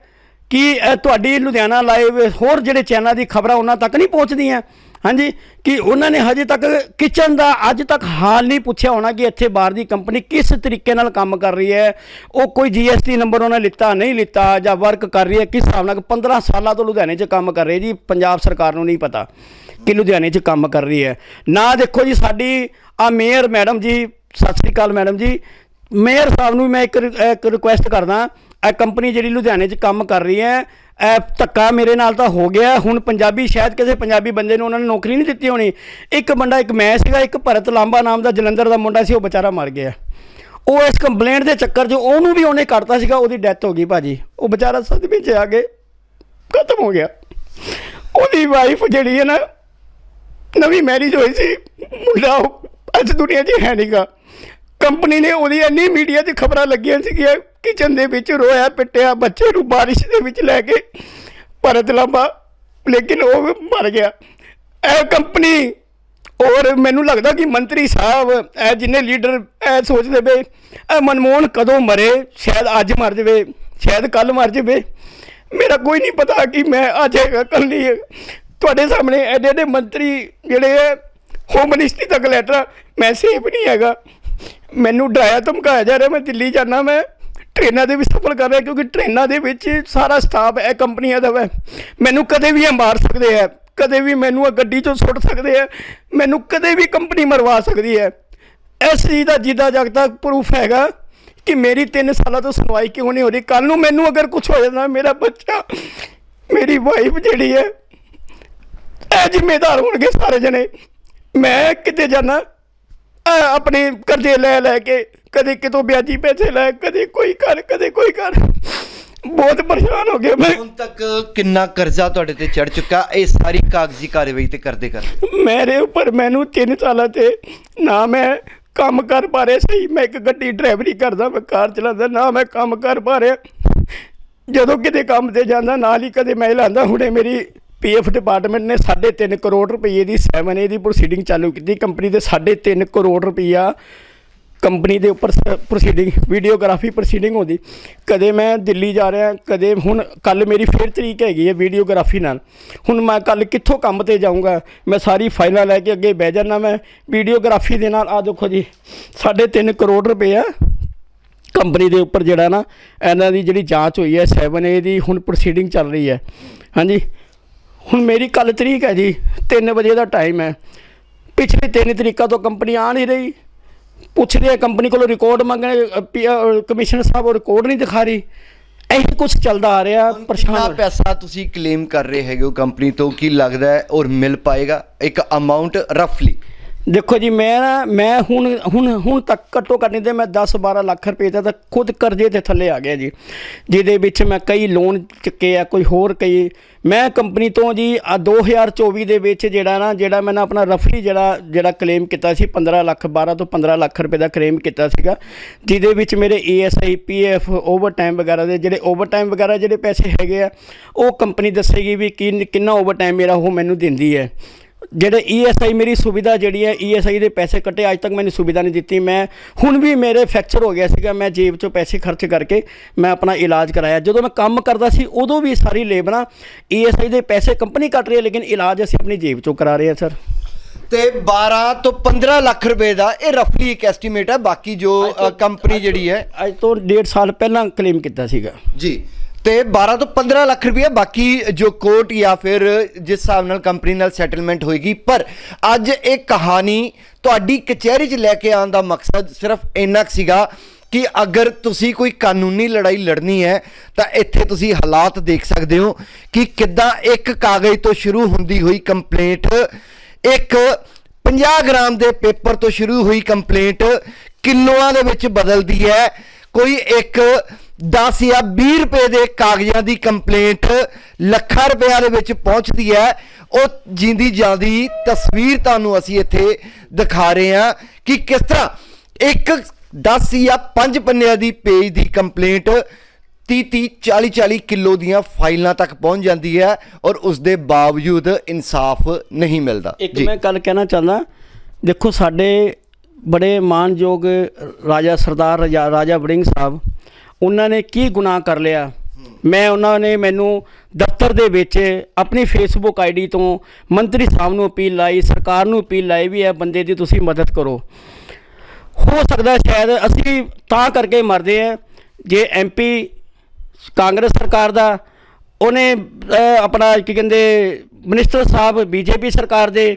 ਕਿ ਤੁਹਾਡੀ ਲੁਧਿਆਣਾ ਲਾਈਵ ਹੋਰ ਜਿਹੜੇ ਚੈਨਲ ਦੀ ਖਬਰਾਂ ਉਹਨਾਂ ਤੱਕ ਨਹੀਂ ਪਹੁੰਚਦੀਆਂ? ਹਾਂਜੀ, ਕਿ ਉਹਨਾਂ ਨੇ ਹਜੇ ਤੱਕ ਕਿਚਨ ਦਾ ਅੱਜ ਤੱਕ ਹਾਲ ਨਹੀਂ ਪੁੱਛਿਆ ਹੋਣਾ ਕਿ ਇੱਥੇ ਬਾਹਰ ਦੀ ਕੰਪਨੀ ਕਿਸ ਤਰੀਕੇ ਨਾਲ ਕੰਮ ਕਰ ਰਹੀ ਹੈ। ਉਹ ਕੋਈ ਜੀਐਸਟੀ ਨੰਬਰ ਉਹਨਾਂ ਲਿੱਤਾ, ਨਹੀਂ ਲਿੱਤਾ ਜਾਂ ਵਰਕ ਕਰ ਰਹੀ ਹੈ, ਕਿਸ ਹਿਸਾਬ ਨਾਲ 15 ਸਾਲਾਂ ਤੋਂ ਲੁਧਿਆਣੇ 'ਚ ਕੰਮ ਕਰ ਰਹੀ ਜੀ, ਪੰਜਾਬ ਸਰਕਾਰ ਨੂੰ ਨਹੀਂ ਪਤਾ ਕਿ ਲੁਧਿਆਣੇ 'ਚ ਕੰਮ ਕਰ ਰਹੀ ਹੈ। ਨਾ ਦੇਖੋ ਜੀ ਸਾਡੀ, ਆ ਮੇਅਰ ਮੈਡਮ ਜੀ, ਸਤਿ ਸ੍ਰੀ ਅਕਾਲ ਮੈਡਮ ਜੀ। ਮੇਅਰ ਸਾਹਿਬ ਨੂੰ ਮੈਂ ਇੱਕ ਰਿ- ਇੱਕ ਰਿਕੁਐਸਟ ਕਰਦਾ ਇਹ ਕੰਪਨੀ ਜਿਹੜੀ ਲੁਧਿਆਣੇ 'ਚ ਕੰਮ ਕਰ ਰਹੀ ਹੈ, ਇਹ ਧੱਕਾ ਮੇਰੇ ਨਾਲ ਤਾਂ ਹੋ ਗਿਆ। ਹੁਣ ਪੰਜਾਬੀ ਸ਼ਾਇਦ ਕਿਸੇ ਪੰਜਾਬੀ ਬੰਦੇ ਨੂੰ ਉਹਨਾਂ ਨੇ ਨੌਕਰੀ ਨਹੀਂ ਦਿੱਤੀ ਹੋਣੀ। ਇੱਕ ਬੰਦਾ, ਇੱਕ ਮੈਂ ਸੀਗਾ, ਇੱਕ ਭਰਤ ਲਾਂਬਾ ਨਾਮ ਦਾ ਜਲੰਧਰ ਦਾ ਮੁੰਡਾ ਸੀ, ਉਹ ਵਿਚਾਰਾ ਮਰ ਗਿਆ। ਉਹ ਇਸ ਕੰਪਲੇਂਟ ਦੇ ਚੱਕਰ 'ਚ ਉਹਨੂੰ ਵੀ ਉਹਨੇ ਕੱਟਤਾ ਸੀਗਾ, ਉਹਦੀ ਡੈਥ ਹੋ ਗਈ ਭਾਜੀ। ਉਹ ਵਿਚਾਰਾ ਸਦਮੇ 'ਚ ਆ ਕੇ ਖਤਮ ਹੋ ਗਿਆ। ਉਹਦੀ ਵਾਈਫ ਜਿਹੜੀ ਹੈ ਨਾ, ਨਵੀਂ ਮੈਰਿਜ ਹੋਈ ਸੀ। ਮੁੰਡਾ ਉਹ ਅੱਜ ਦੁਨੀਆ 'ਚ ਹੈ ਨਹੀਂਗਾ ਕੰਪਨੀ ਨੇ ਉਹਦੀ ਇੰਨੀ ਮੀਡੀਆ 'ਚ ਖਬਰਾਂ ਲੱਗੀਆਂ ਸੀਗੀਆਂ ਕਿਚਨ ਦੇ ਵਿੱਚ ਰੋਇਆ ਪਿੱਟਿਆ, ਬੱਚੇ ਨੂੰ ਬਾਰਿਸ਼ ਦੇ ਵਿੱਚ ਲੈ ਕੇ ਭਰਤ ਲਾਂਬਾ। ਲੇਕਿਨ ਉਹ ਮਰ ਗਿਆ। ਇਹ ਕੰਪਨੀ, ਔਰ ਮੈਨੂੰ ਲੱਗਦਾ ਕਿ ਮੰਤਰੀ ਸਾਹਿਬ, ਇਹ ਜਿੰਨੇ ਲੀਡਰ ਇਹ ਸੋਚਦੇ ਵੇ ਇਹ ਮਨਮੋਹਨ ਕਦੋਂ ਮਰੇ? ਸ਼ਾਇਦ ਅੱਜ ਮਰ ਜਾਵੇ, ਸ਼ਾਇਦ ਕੱਲ ਮਰ ਜਾਵੇ। ਮੇਰਾ ਕੋਈ ਨਹੀਂ ਪਤਾ ਕਿ ਮੈਂ ਅੱਜ ਹੈਗਾ ਕੱਲ ਨਹੀਂ ਹੈਗਾ। ਤੁਹਾਡੇ ਸਾਹਮਣੇ ਐਡੇ ਐਡੇ ਮੰਤਰੀ ਜਿਹੜੇ ਹੈ ਹੋਮ ਮਿਨਿਸਟਰੀ ਤੱਕ ਲੈਟਰ ਮੈਂ ਸੇਫ ਨਹੀਂ ਹੈਗਾ। ਮੈਨੂੰ ਡਰਾਇਆ, ਧਮਕਾਇਆ ਜਾ ਰਿਹਾ, ਮੈਂ ਦਿੱਲੀ ਜਾਣਾ ਮੈਂ। ਟ੍ਰੇਨਾਂ ਦੇ ਵੀ ਸਫਲ ਕਰ ਰਿਹਾ ਕਿਉਂਕਿ ਟ੍ਰੇਨਾਂ ਦੇ ਵਿੱਚ ਸਾਰਾ ਸਟਾਫ ਇਹ ਕੰਪਨੀਆਂ ਦਾ ਹੈ। ਮੈਨੂੰ ਕਦੇ ਵੀ ਇਹ ਮਾਰ ਸਕਦੇ ਆ ਕਦੇ ਵੀ ਮੈਨੂੰ ਇਹ ਗੱਡੀ ਚੋਂ ਸੁੱਟ ਸਕਦੇ ਆ ਮੈਨੂੰ ਕਦੇ ਵੀ ਕੰਪਨੀ ਮਰਵਾ ਸਕਦੀ ਹੈ। ਇਸ ਚੀਜ਼ ਦਾ ਜਿੱਦਾਂ ਜਗ ਤੱਕ ਪ੍ਰੂਫ ਹੈਗਾ ਕਿ ਮੇਰੀ 3 ਸਾਲਾਂ ਤੋਂ ਸੁਣਵਾਈ ਕਿਉਂ ਨਹੀਂ ਹੋ ਰਹੀ। ਕੱਲ ਨੂੰ ਮੈਨੂੰ ਅਗਰ ਕੁਝ ਹੋ ਜਾਂਦਾ, ਮੇਰਾ ਬੱਚਾ, ਮੇਰੀ ਵਾਈਫ ਜਿਹੜੀ ਹੈ, ਇਹ ਜ਼ਿੰਮੇਦਾਰ ਹੋਣਗੇ ਸਾਰੇ ਜਣੇ। ਮੈਂ ਕਿਤੇ ਜਾਣਾ ਆਪਣੇ ਕਰਜ਼ੇ ਲੈ ਲੈ ਕੇ ਕਦੇ ਕਿਤੋਂ ਵਿਆਜੀ ਪੈਸੇ ਲੈ ਕਦੇ ਕੋਈ ਕਰ ਕਦੇ ਕੋਈ ਕਰ। ਬਹੁਤ ਪਰੇਸ਼ਾਨ ਹੋ ਗਿਆ ਮੈਂ।
ਹੁਣ ਤੱਕ ਕਿੰਨਾ ਕਰਜ਼ਾ ਤੁਹਾਡੇ ਤੇ ਚੜ ਚੁੱਕਾ ਇਹ ਸਾਰੀ ਕਾਗਜ਼ੀ ਕਾਰਵਾਈ ਤੇ ਕਰਦੇ ਕਰਦੇ
ਮੇਰੇ ਉੱਪਰ ਮੈਨੂੰ 3 ਸਾਲਾਂ ਤੇ ਨਾ ਮੈਂ ਕੰਮ ਕਰ ਪਾ ਰਿਹਾ ਸਹੀ ਮੈਂ ਇੱਕ ਗੱਡੀ ਡਰਾਈਵਰੀ ਕਰਦਾ ਮੈਂ ਕਾਰ ਚਲਾਉਂਦਾ ਨਾ ਮੈਂ ਕੰਮ ਕਰ ਪਾ ਰਿਹਾ। ਜਦੋਂ ਕਿਤੇ ਕੰਮ ਤੇ ਜਾਂਦਾ ਨਾਲ ਹੀ ਕਦੇ ਮੈਂ ਲਾਂਦਾ ਹੁਣੇ ਮੇਰੀ ਪੀਐਫ ਡਿਪਾਰਟਮੈਂਟ ਨੇ 3.5 ਕਰੋੜ ਰੁਪਏ ਦੀ 7A ਦੀ ਪ੍ਰੋਸੀਡਿੰਗ ਚਾਲੂ ਕੀਤੀ ਕੰਪਨੀ ਦੇ 3.5 ਕਰੋੜ ਰੁਪਈਆ ਕੰਪਨੀ ਦੇ ਉੱਪਰ ਪ੍ਰੋਸੀਡਿੰਗ ਵੀਡੀਓਗ੍ਰਾਫੀ ਪ੍ਰੋਸੀਡਿੰਗ ਹੁੰਦੀ। ਕਦੇ ਮੈਂ ਦਿੱਲੀ ਜਾ ਰਿਹਾ, ਕਦੇ ਹੁਣ ਕੱਲ ਮੇਰੀ ਫੇਰ ਤਰੀਕ ਹੈਗੀ ਹੈ ਵੀਡੀਓਗ੍ਰਾਫੀ ਨਾਲ। ਹੁਣ ਮੈਂ ਕੱਲ ਕਿੱਥੋਂ ਕੰਮ ਤੇ ਜਾਊਂਗਾ? ਮੈਂ ਸਾਰੀ ਫਾਈਲਾਂ ਲੈ ਕੇ ਅੱਗੇ ਬਹਿ ਜਾਣਾ ਮੈਂ। ਵੀਡੀਓਗ੍ਰਾਫੀ ਦੇ ਨਾਲ ਆ ਦੇਖੋ ਜੀ 3.5 ਕਰੋੜ ਰੁਪਏ ਆ ਕੰਪਨੀ ਦੇ ਉੱਪਰ ਜਿਹੜਾ ਨਾ, ਇਹਨਾਂ ਦੀ ਜਿਹੜੀ ਜਾਂਚ ਹੋਈ ਹੈ 7A ਦੀ ਹੁਣ ਪ੍ਰੋਸੀਡਿੰਗ ਚੱਲ ਰਹੀ ਹੈ। ਹਾਂਜੀ, ਹੁਣ ਮੇਰੀ ਕੱਲ ਤਰੀਕ ਹੈ ਜੀ 3 ਵਜੇ ਦਾ ਟਾਈਮ ਹੈ। ਪਿਛਲੇ 3 ਤਰੀਕਾਂ ਤੋਂ ਕੰਪਨੀ ਆ ਨਹੀਂ ਰਹੀ। ਪੁੱਛਦੇ ਆ ਕੰਪਨੀ ਕੋਲੋਂ ਰਿਕਾਰਡ ਮੰਗਣੇ ਕਮਿਸ਼ਨਰ ਸਾਹਿਬ ਉਹ ਰਿਕਾਰਡ ਨਹੀਂ ਦਿਖਾ ਰਹੀ। ਇਹੀ ਕੁਝ ਚੱਲਦਾ ਆ ਰਿਹਾ ਪਰੇਸ਼ਾਨ
ਕਿੰਨਾ। ਪੈਸਾ ਤੁਸੀਂ ਕਲੇਮ ਕਰ ਰਹੇ ਹੈਗੇ ਹੋ ਕੰਪਨੀ ਤੋਂ? ਕੀ ਲੱਗਦਾ ਹੈ ਔਰ ਮਿਲ ਪਾਏਗਾ? ਇੱਕ ਅਮਾਉਂਟ ਰਫਲੀ
ਦੇਖੋ ਜੀ, ਮੈਂ ਨਾ, ਮੈਂ ਹੁਣ ਹੁਣ ਹੁਣ ਤੱਕ ਘੱਟੋ ਘੱਟ ਨਹੀਂ ਤੇ ਮੈਂ 10 12 ਲੱਖ ਰੁਪਏ ਦਾ ਤਾਂ ਖੁਦ ਕਰਜ਼ੇ ਦੇ ਥੱਲੇ ਆ ਗਿਆ ਜੀ। ਜਿਹਦੇ ਵਿੱਚ ਮੈਂ ਕਈ ਲੋਨ ਚੁੱਕੇ ਆ, ਕੋਈ ਹੋਰ ਕਈ। ਮੈਂ ਕੰਪਨੀ ਤੋਂ ਜੀ ਆ 2024 ਦੇ ਵਿੱਚ ਜਿਹੜਾ ਨਾ, ਜਿਹੜਾ ਮੈਂ ਨਾ ਆਪਣਾ ਰਫਲੀ ਜਿਹੜਾ ਜਿਹੜਾ ਕਲੇਮ ਕੀਤਾ ਸੀ 15 ਲੱਖ 12 ਤੋਂ 15 ਲੱਖ ਰੁਪਏ ਦਾ ਕਲੇਮ ਕੀਤਾ ਸੀਗਾ। ਜਿਹਦੇ ਵਿੱਚ ਮੇਰੇ ਈਐਸਆਈ ਪੀਐਫ ਓਵਰਟਾਈਮ ਵਗੈਰਾ ਦੇ ਜਿਹੜੇ ਓਵਰਟਾਈਮ ਵਗੈਰਾ ਜਿਹੜੇ ਪੈਸੇ ਹੈਗੇ ਆ, ਉਹ ਕੰਪਨੀ ਦੱਸੇਗੀ ਵੀ ਕੀ ਕਿੰਨਾ ਓਵਰਟਾਈਮ ਮੇਰਾ ਉਹ ਮੈਨੂੰ ਦਿੰਦੀ ਹੈ। ਜਿਹੜੇ ਈਐਸਆਈ ਮੇਰੀ ਸੁਵਿਧਾ ਜਿਹੜੀ ਹੈ ਈਐਸਆਈ ਦੇ ਪੈਸੇ ਕੱਟੇ ਅੱਜ ਤੱਕ ਮੈਨੂੰ ਸੁਵਿਧਾ ਨਹੀਂ ਦਿੱਤੀ। ਮੈਂ ਹੁਣ ਵੀ ਮੇਰੇ ਫ੍ਰੈਕਚਰ ਹੋ ਗਿਆ ਸੀਗਾ ਮੈਂ ਜੇਬ ਚੋਂ ਪੈਸੇ ਖਰਚ ਕਰਕੇ ਮੈਂ ਆਪਣਾ ਇਲਾਜ ਕਰਾਇਆ। ਜਦੋਂ ਮੈਂ ਕੰਮ ਕਰਦਾ ਸੀ ਉਦੋਂ ਵੀ ਸਾਰੀ ਲੇਬਰਾਂ ਈਐਸਆਈ ਦੇ ਪੈਸੇ ਕੰਪਨੀ ਕੱਟ ਰਹੀ ਹੈ ਲੇਕਿਨ ਇਲਾਜ ਅਸੀਂ ਆਪਣੀ ਜੇਬ ਚੋਂ ਕਰਾ ਰਹੇ ਹਾਂ ਸਰ।
ਤੇ 12 ਤੋਂ 15 ਲੱਖ ਰੁਪਏ ਦਾ ਇਹ ਰਫਲੀ ਇੱਕ ਐਸਟੀਮੇਟ ਹੈ ਬਾਕੀ ਜੋ ਕੰਪਨੀ ਜਿਹੜੀ ਹੈ।
ਅੱਜ ਤੋਂ ਡੇਢ ਸਾਲ ਪਹਿਲਾਂ ਕਲੇਮ ਕੀਤਾ ਸੀਗਾ।
ਜੀ। ਤੇ 12 ਤੋਂ 15 ਲੱਖ ਰੁਪਏ ਬਾਕੀ ਜੋ ਕੋਰਟ ਜਾਂ ਫਿਰ ਜਿਸ ਹਿਸਾਬ ਨਾਲ ਕੰਪਨੀ ਨਾਲ ਸੈਟਲਮੈਂਟ ਹੋਏਗੀ। ਪਰ ਅੱਜ ਇਹ ਕਹਾਣੀ ਤੁਹਾਡੀ ਕਚਹਿਰੀ 'ਚ ਲੈ ਕੇ ਆਉਣ ਦਾ ਮਕਸਦ ਸਿਰਫ ਇੰਨਾ ਕੁ ਸੀਗਾ ਕਿ ਅਗਰ ਤੁਸੀਂ ਕੋਈ ਕਾਨੂੰਨੀ ਲੜਾਈ ਲੜਨੀ ਹੈ, ਤਾਂ ਇੱਥੇ ਤੁਸੀਂ ਹਾਲਾਤ ਦੇਖ ਸਕਦੇ ਹੋ ਕਿ ਕਿੱਦਾਂ ਇੱਕ ਕਾਗਜ਼ ਤੋਂ ਸ਼ੁਰੂ ਹੁੰਦੀ ਹੋਈ ਕੰਪਲੇਂਟ, ਇੱਕ 50 ਗ੍ਰਾਮ ਦੇ ਪੇਪਰ ਤੋਂ ਸ਼ੁਰੂ ਹੋਈ ਕੰਪਲੇਂਟ ਕਿਲੋਆਂ ਦੇ ਵਿੱਚ ਬਦਲਦੀ ਹੈ। ਕੋਈ ਇੱਕ 10 ਜਾਂ 20 ਰੁਪਏ ਦੇ ਕਾਗਜ਼ਾਂ ਦੀ ਕੰਪਲੇਂਟ ਲੱਖਾਂ ਰੁਪਿਆਂ ਦੇ ਵਿੱਚ ਪਹੁੰਚਦੀ ਹੈ। ਉਹ ਜਿੰਦੀ ਜਾਂਦੀ ਤਸਵੀਰ ਤੁਹਾਨੂੰ ਅਸੀਂ ਇੱਥੇ ਦਿਖਾ ਰਹੇ ਹਾਂ ਕਿ ਕਿਸ ਤਰ੍ਹਾਂ ਇੱਕ 10 ਜਾਂ 5 ਪੰਨਿਆਂ ਦੀ ਪੇਜ ਦੀ ਕੰਪਲੇਂਟ 30 30 40 40 ਕਿਲੋ ਦੀਆਂ ਫਾਈਲਾਂ ਤੱਕ ਪਹੁੰਚ ਜਾਂਦੀ ਹੈ ਔਰ ਉਸ ਦੇ ਬਾਵਜੂਦ ਇਨਸਾਫ ਨਹੀਂ ਮਿਲਦਾ।
ਇੱਕ ਮੈਂ ਗੱਲ ਕਹਿਣਾ ਚਾਹੁੰਦਾ ਦੇਖੋ ਸਾਡੇ ਬੜੇ ਮਾਨਯੋਗ ਰਾਜਾ ਸਰਦਾਰ ਰਾਜਾ ਰਾਜਾ ਵੜਿੰਗ ਸਾਹਿਬ ਉਹਨਾਂ ਨੇ ਕੀ ਗੁਨਾਹ ਕਰ ਲਿਆ? ਮੈਂ ਉਹਨਾਂ ਨੇ ਮੈਨੂੰ ਦਫ਼ਤਰ ਦੇ ਵਿੱਚ ਆਪਣੀ ਫੇਸਬੁੱਕ ਆਈਡੀ ਤੋਂ ਮੰਤਰੀ ਸਾਹਿਬ ਨੂੰ ਅਪੀਲ ਲਾਈ, ਸਰਕਾਰ ਨੂੰ ਅਪੀਲ ਲਾਈ ਵੀ ਇਹ ਬੰਦੇ ਦੀ ਤੁਸੀਂ ਮਦਦ ਕਰੋ। ਹੋ ਸਕਦਾ ਸ਼ਾਇਦ ਅਸੀਂ ਤਾਂ ਕਰਕੇ ਮਰਦੇ ਆ ਜੇ ਐਮਪੀ ਕਾਂਗਰਸ ਸਰਕਾਰ ਦਾ, ਉਹਨੇ ਆਪਣਾ ਕੀ ਕਹਿੰਦੇ ਮਿਨਿਸਟਰ ਸਾਹਿਬ ਬੀਜੇਪੀ ਸਰਕਾਰ ਦੇ,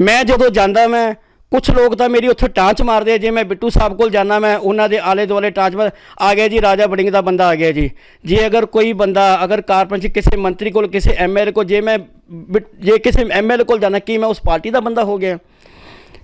ਮੈਂ ਜਦੋਂ ਜਾਂਦਾ ਮੈਂ ਕੁਝ ਲੋਕ ਤਾਂ ਮੇਰੀ ਉੱਥੇ ਟਾਂਚ ਮਾਰਦੇ ਆ, ਜੇ ਮੈਂ ਬਿੱਟੂ ਸਾਹਿਬ ਕੋਲ ਜਾਣਾ ਮੈਂ ਉਹਨਾਂ ਦੇ ਆਲੇ ਦੁਆਲੇ ਟਾਂਚ ਮਾਰ, ਆ ਗਿਆ ਜੀ, ਰਾਜਾ ਬੜਿੰਗ ਦਾ ਬੰਦਾ ਆ ਗਿਆ ਜੀ। ਜੇ ਅਗਰ ਕੋਈ ਬੰਦਾ, ਅਗਰ ਕਾਰਪੰਚ ਕਿਸੇ ਮੰਤਰੀ ਕੋਲ, ਕਿਸੇ ਐਮਐਲਏ ਕੋਲ, ਜੇ ਮੈਂ ਬਿ- ਜੇ ਕਿਸੇ ਐਮਐਲਏ ਕੋਲ ਜਾਣਾ ਕੀ ਮੈਂ ਉਸ ਪਾਰਟੀ ਦਾ ਬੰਦਾ ਹੋ ਗਿਆ?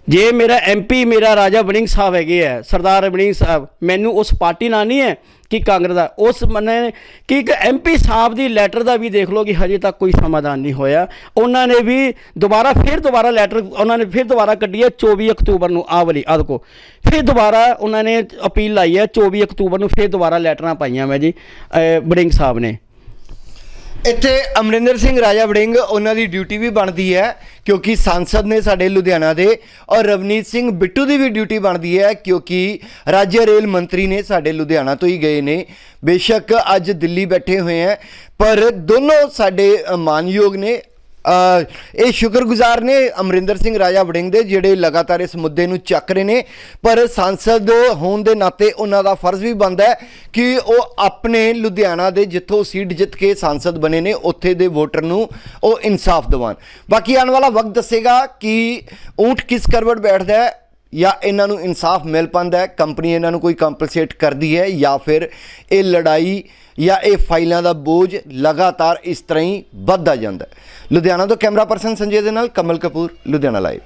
ਜੇ ਮੇਰਾ ਐਮਪੀ ਮੇਰਾ ਰਾਜਾ ਵੜਿੰਗ ਸਾਹਿਬ ਹੈਗੇ ਹੈ ਸਰਦਾਰ ਵੜਿੰਗ ਸਾਹਿਬ, ਮੈਨੂੰ ਉਸ ਪਾਰਟੀ ਨਾਲ ਨਹੀਂ ਹੈ ਕਿ ਕਾਂਗਰਸ ਦਾ। ਉਸ ਮੰਨੇ ਕਿ ਇੱਕ ਐਮਪੀ ਸਾਹਿਬ ਦੀ ਲੈਟਰ ਦਾ ਵੀ ਦੇਖ ਲਓ ਕਿ ਹਜੇ ਤੱਕ ਕੋਈ ਸਮਾਧਾਨ ਨਹੀਂ ਹੋਇਆ। ਉਹਨਾਂ ਨੇ ਵੀ ਦੁਬਾਰਾ, ਫਿਰ ਦੁਬਾਰਾ ਲੈਟਰ ਉਹਨਾਂ ਨੇ ਫਿਰ ਦੁਬਾਰਾ ਕੱਢੀ ਹੈ 24 ਅਕਤੂਬਰ ਨੂੰ। ਆਹ ਵਾਲੀ, ਆਹ ਦੇਖੋ। ਫਿਰ ਦੁਬਾਰਾ ਉਹਨਾਂ ਨੇ ਅਪੀਲ ਲਾਈ ਹੈ 24 ਅਕਤੂਬਰ ਨੂੰ ਫਿਰ ਦੁਬਾਰਾ ਲੈਟਰਾਂ ਪਾਈਆਂ ਮੈਂ ਜੀ, ਅਹ ਵੜਿੰਗ ਸਾਹਿਬ ਨੇ।
ਇੱਥੇ ਅਮਰਿੰਦਰ ਸਿੰਘ, ਰਾਜਾ ਵੜਿੰਗ, ਉਹਨਾਂ ਦੀ ਡਿਊਟੀ ਵੀ ਬਣਦੀ ਹੈ, ਕਿਉਂਕਿ ਸੰਸਦ ਨੇ ਸਾਡੇ ਲੁਧਿਆਣਾ ਦੇ, ਔਰ ਰਵਨੀਤ ਸਿੰਘ ਬਿੱਟੂ ਦੀ ਵੀ ਡਿਊਟੀ ਬਣਦੀ ਹੈ, ਕਿਉਂਕਿ ਰਾਜ ਰੇਲ ਮੰਤਰੀ ਨੇ ਸਾਡੇ ਲੁਧਿਆਣਾ ਤੋਂ ਹੀ ਗਏ ਨੇ। ਬੇਸ਼ੱਕ ਅੱਜ ਦਿੱਲੀ ਬੈਠੇ ਹੋਏ ਹੈ, ਪਰ ਦੋਨੋਂ ਸਾਡੇ ਮਾਨਯੋਗ ਨੇ ਇਹ ਸ਼ੁਕਰਗੁਜ਼ਾਰ ਨੇ ਅਮਰਿੰਦਰ ਸਿੰਘ ਰਾਜਾ ਵੜਿੰਗ ਦੇ ਜਿਹੜੇ ਲਗਾਤਾਰ ਇਸ ਮੁੱਦੇ ਨੂੰ ਚੱਕ ਰਹੇ ਨੇ, ਪਰ ਸੰਸਦ ਹੋਣ ਦੇ ਨਾਤੇ ਉਹਨਾਂ ਦਾ ਫਰਜ਼ ਵੀ ਬਣਦਾ ਹੈ ਕਿ ਉਹ ਆਪਣੇ ਲੁਧਿਆਣਾ ਦੇ ਜਿੱਥੋਂ ਸੀਟ ਜਿੱਤ ਕੇ ਸੰਸਦ ਬਣੇ ਨੇ, ਉੱਥੇ ਦੇ ਵੋਟਰ ਨੂੰ ਉਹ ਇਨਸਾਫ ਦਿਵਾਉਣ। ਬਾਕੀ ਆਉਣ ਵਾਲਾ ਵਕਤ ਦੱਸੇਗਾ ਕਿ ਊਂਠ ਕਿਸ ਕਰਵਟ ਬੈਠਦਾ ਹੈ ਜਾਂ ਇਹਨਾਂ ਨੂੰ ਇਨਸਾਫ ਮਿਲ ਪਾਉਂਦਾ ਹੈ, ਕੰਪਨੀ ਇਹਨਾਂ ਨੂੰ ਕੋਈ ਕੰਪਨਸੇਟ ਕਰਦੀ ਹੈ ਜਾਂ ਫਿਰ ਇਹ ਲੜਾਈ ਜਾਂ ਇਹ ਫਾਈਲਾਂ ਦਾ ਬੋਝ ਲਗਾਤਾਰ ਇਸ ਤਰ੍ਹਾਂ ਹੀ ਵੱਧਦਾ ਜਾਂਦਾ ਹੈ। ਲੁਧਿਆਣਾ ਤੋਂ ਕੈਮਰਾ ਪਰਸਨ ਸੰਜੇ ਦੇ ਨਾਲ ਕਮਲ ਕਪੂਰ, ਲੁਧਿਆਣਾ ਲਾਈਵ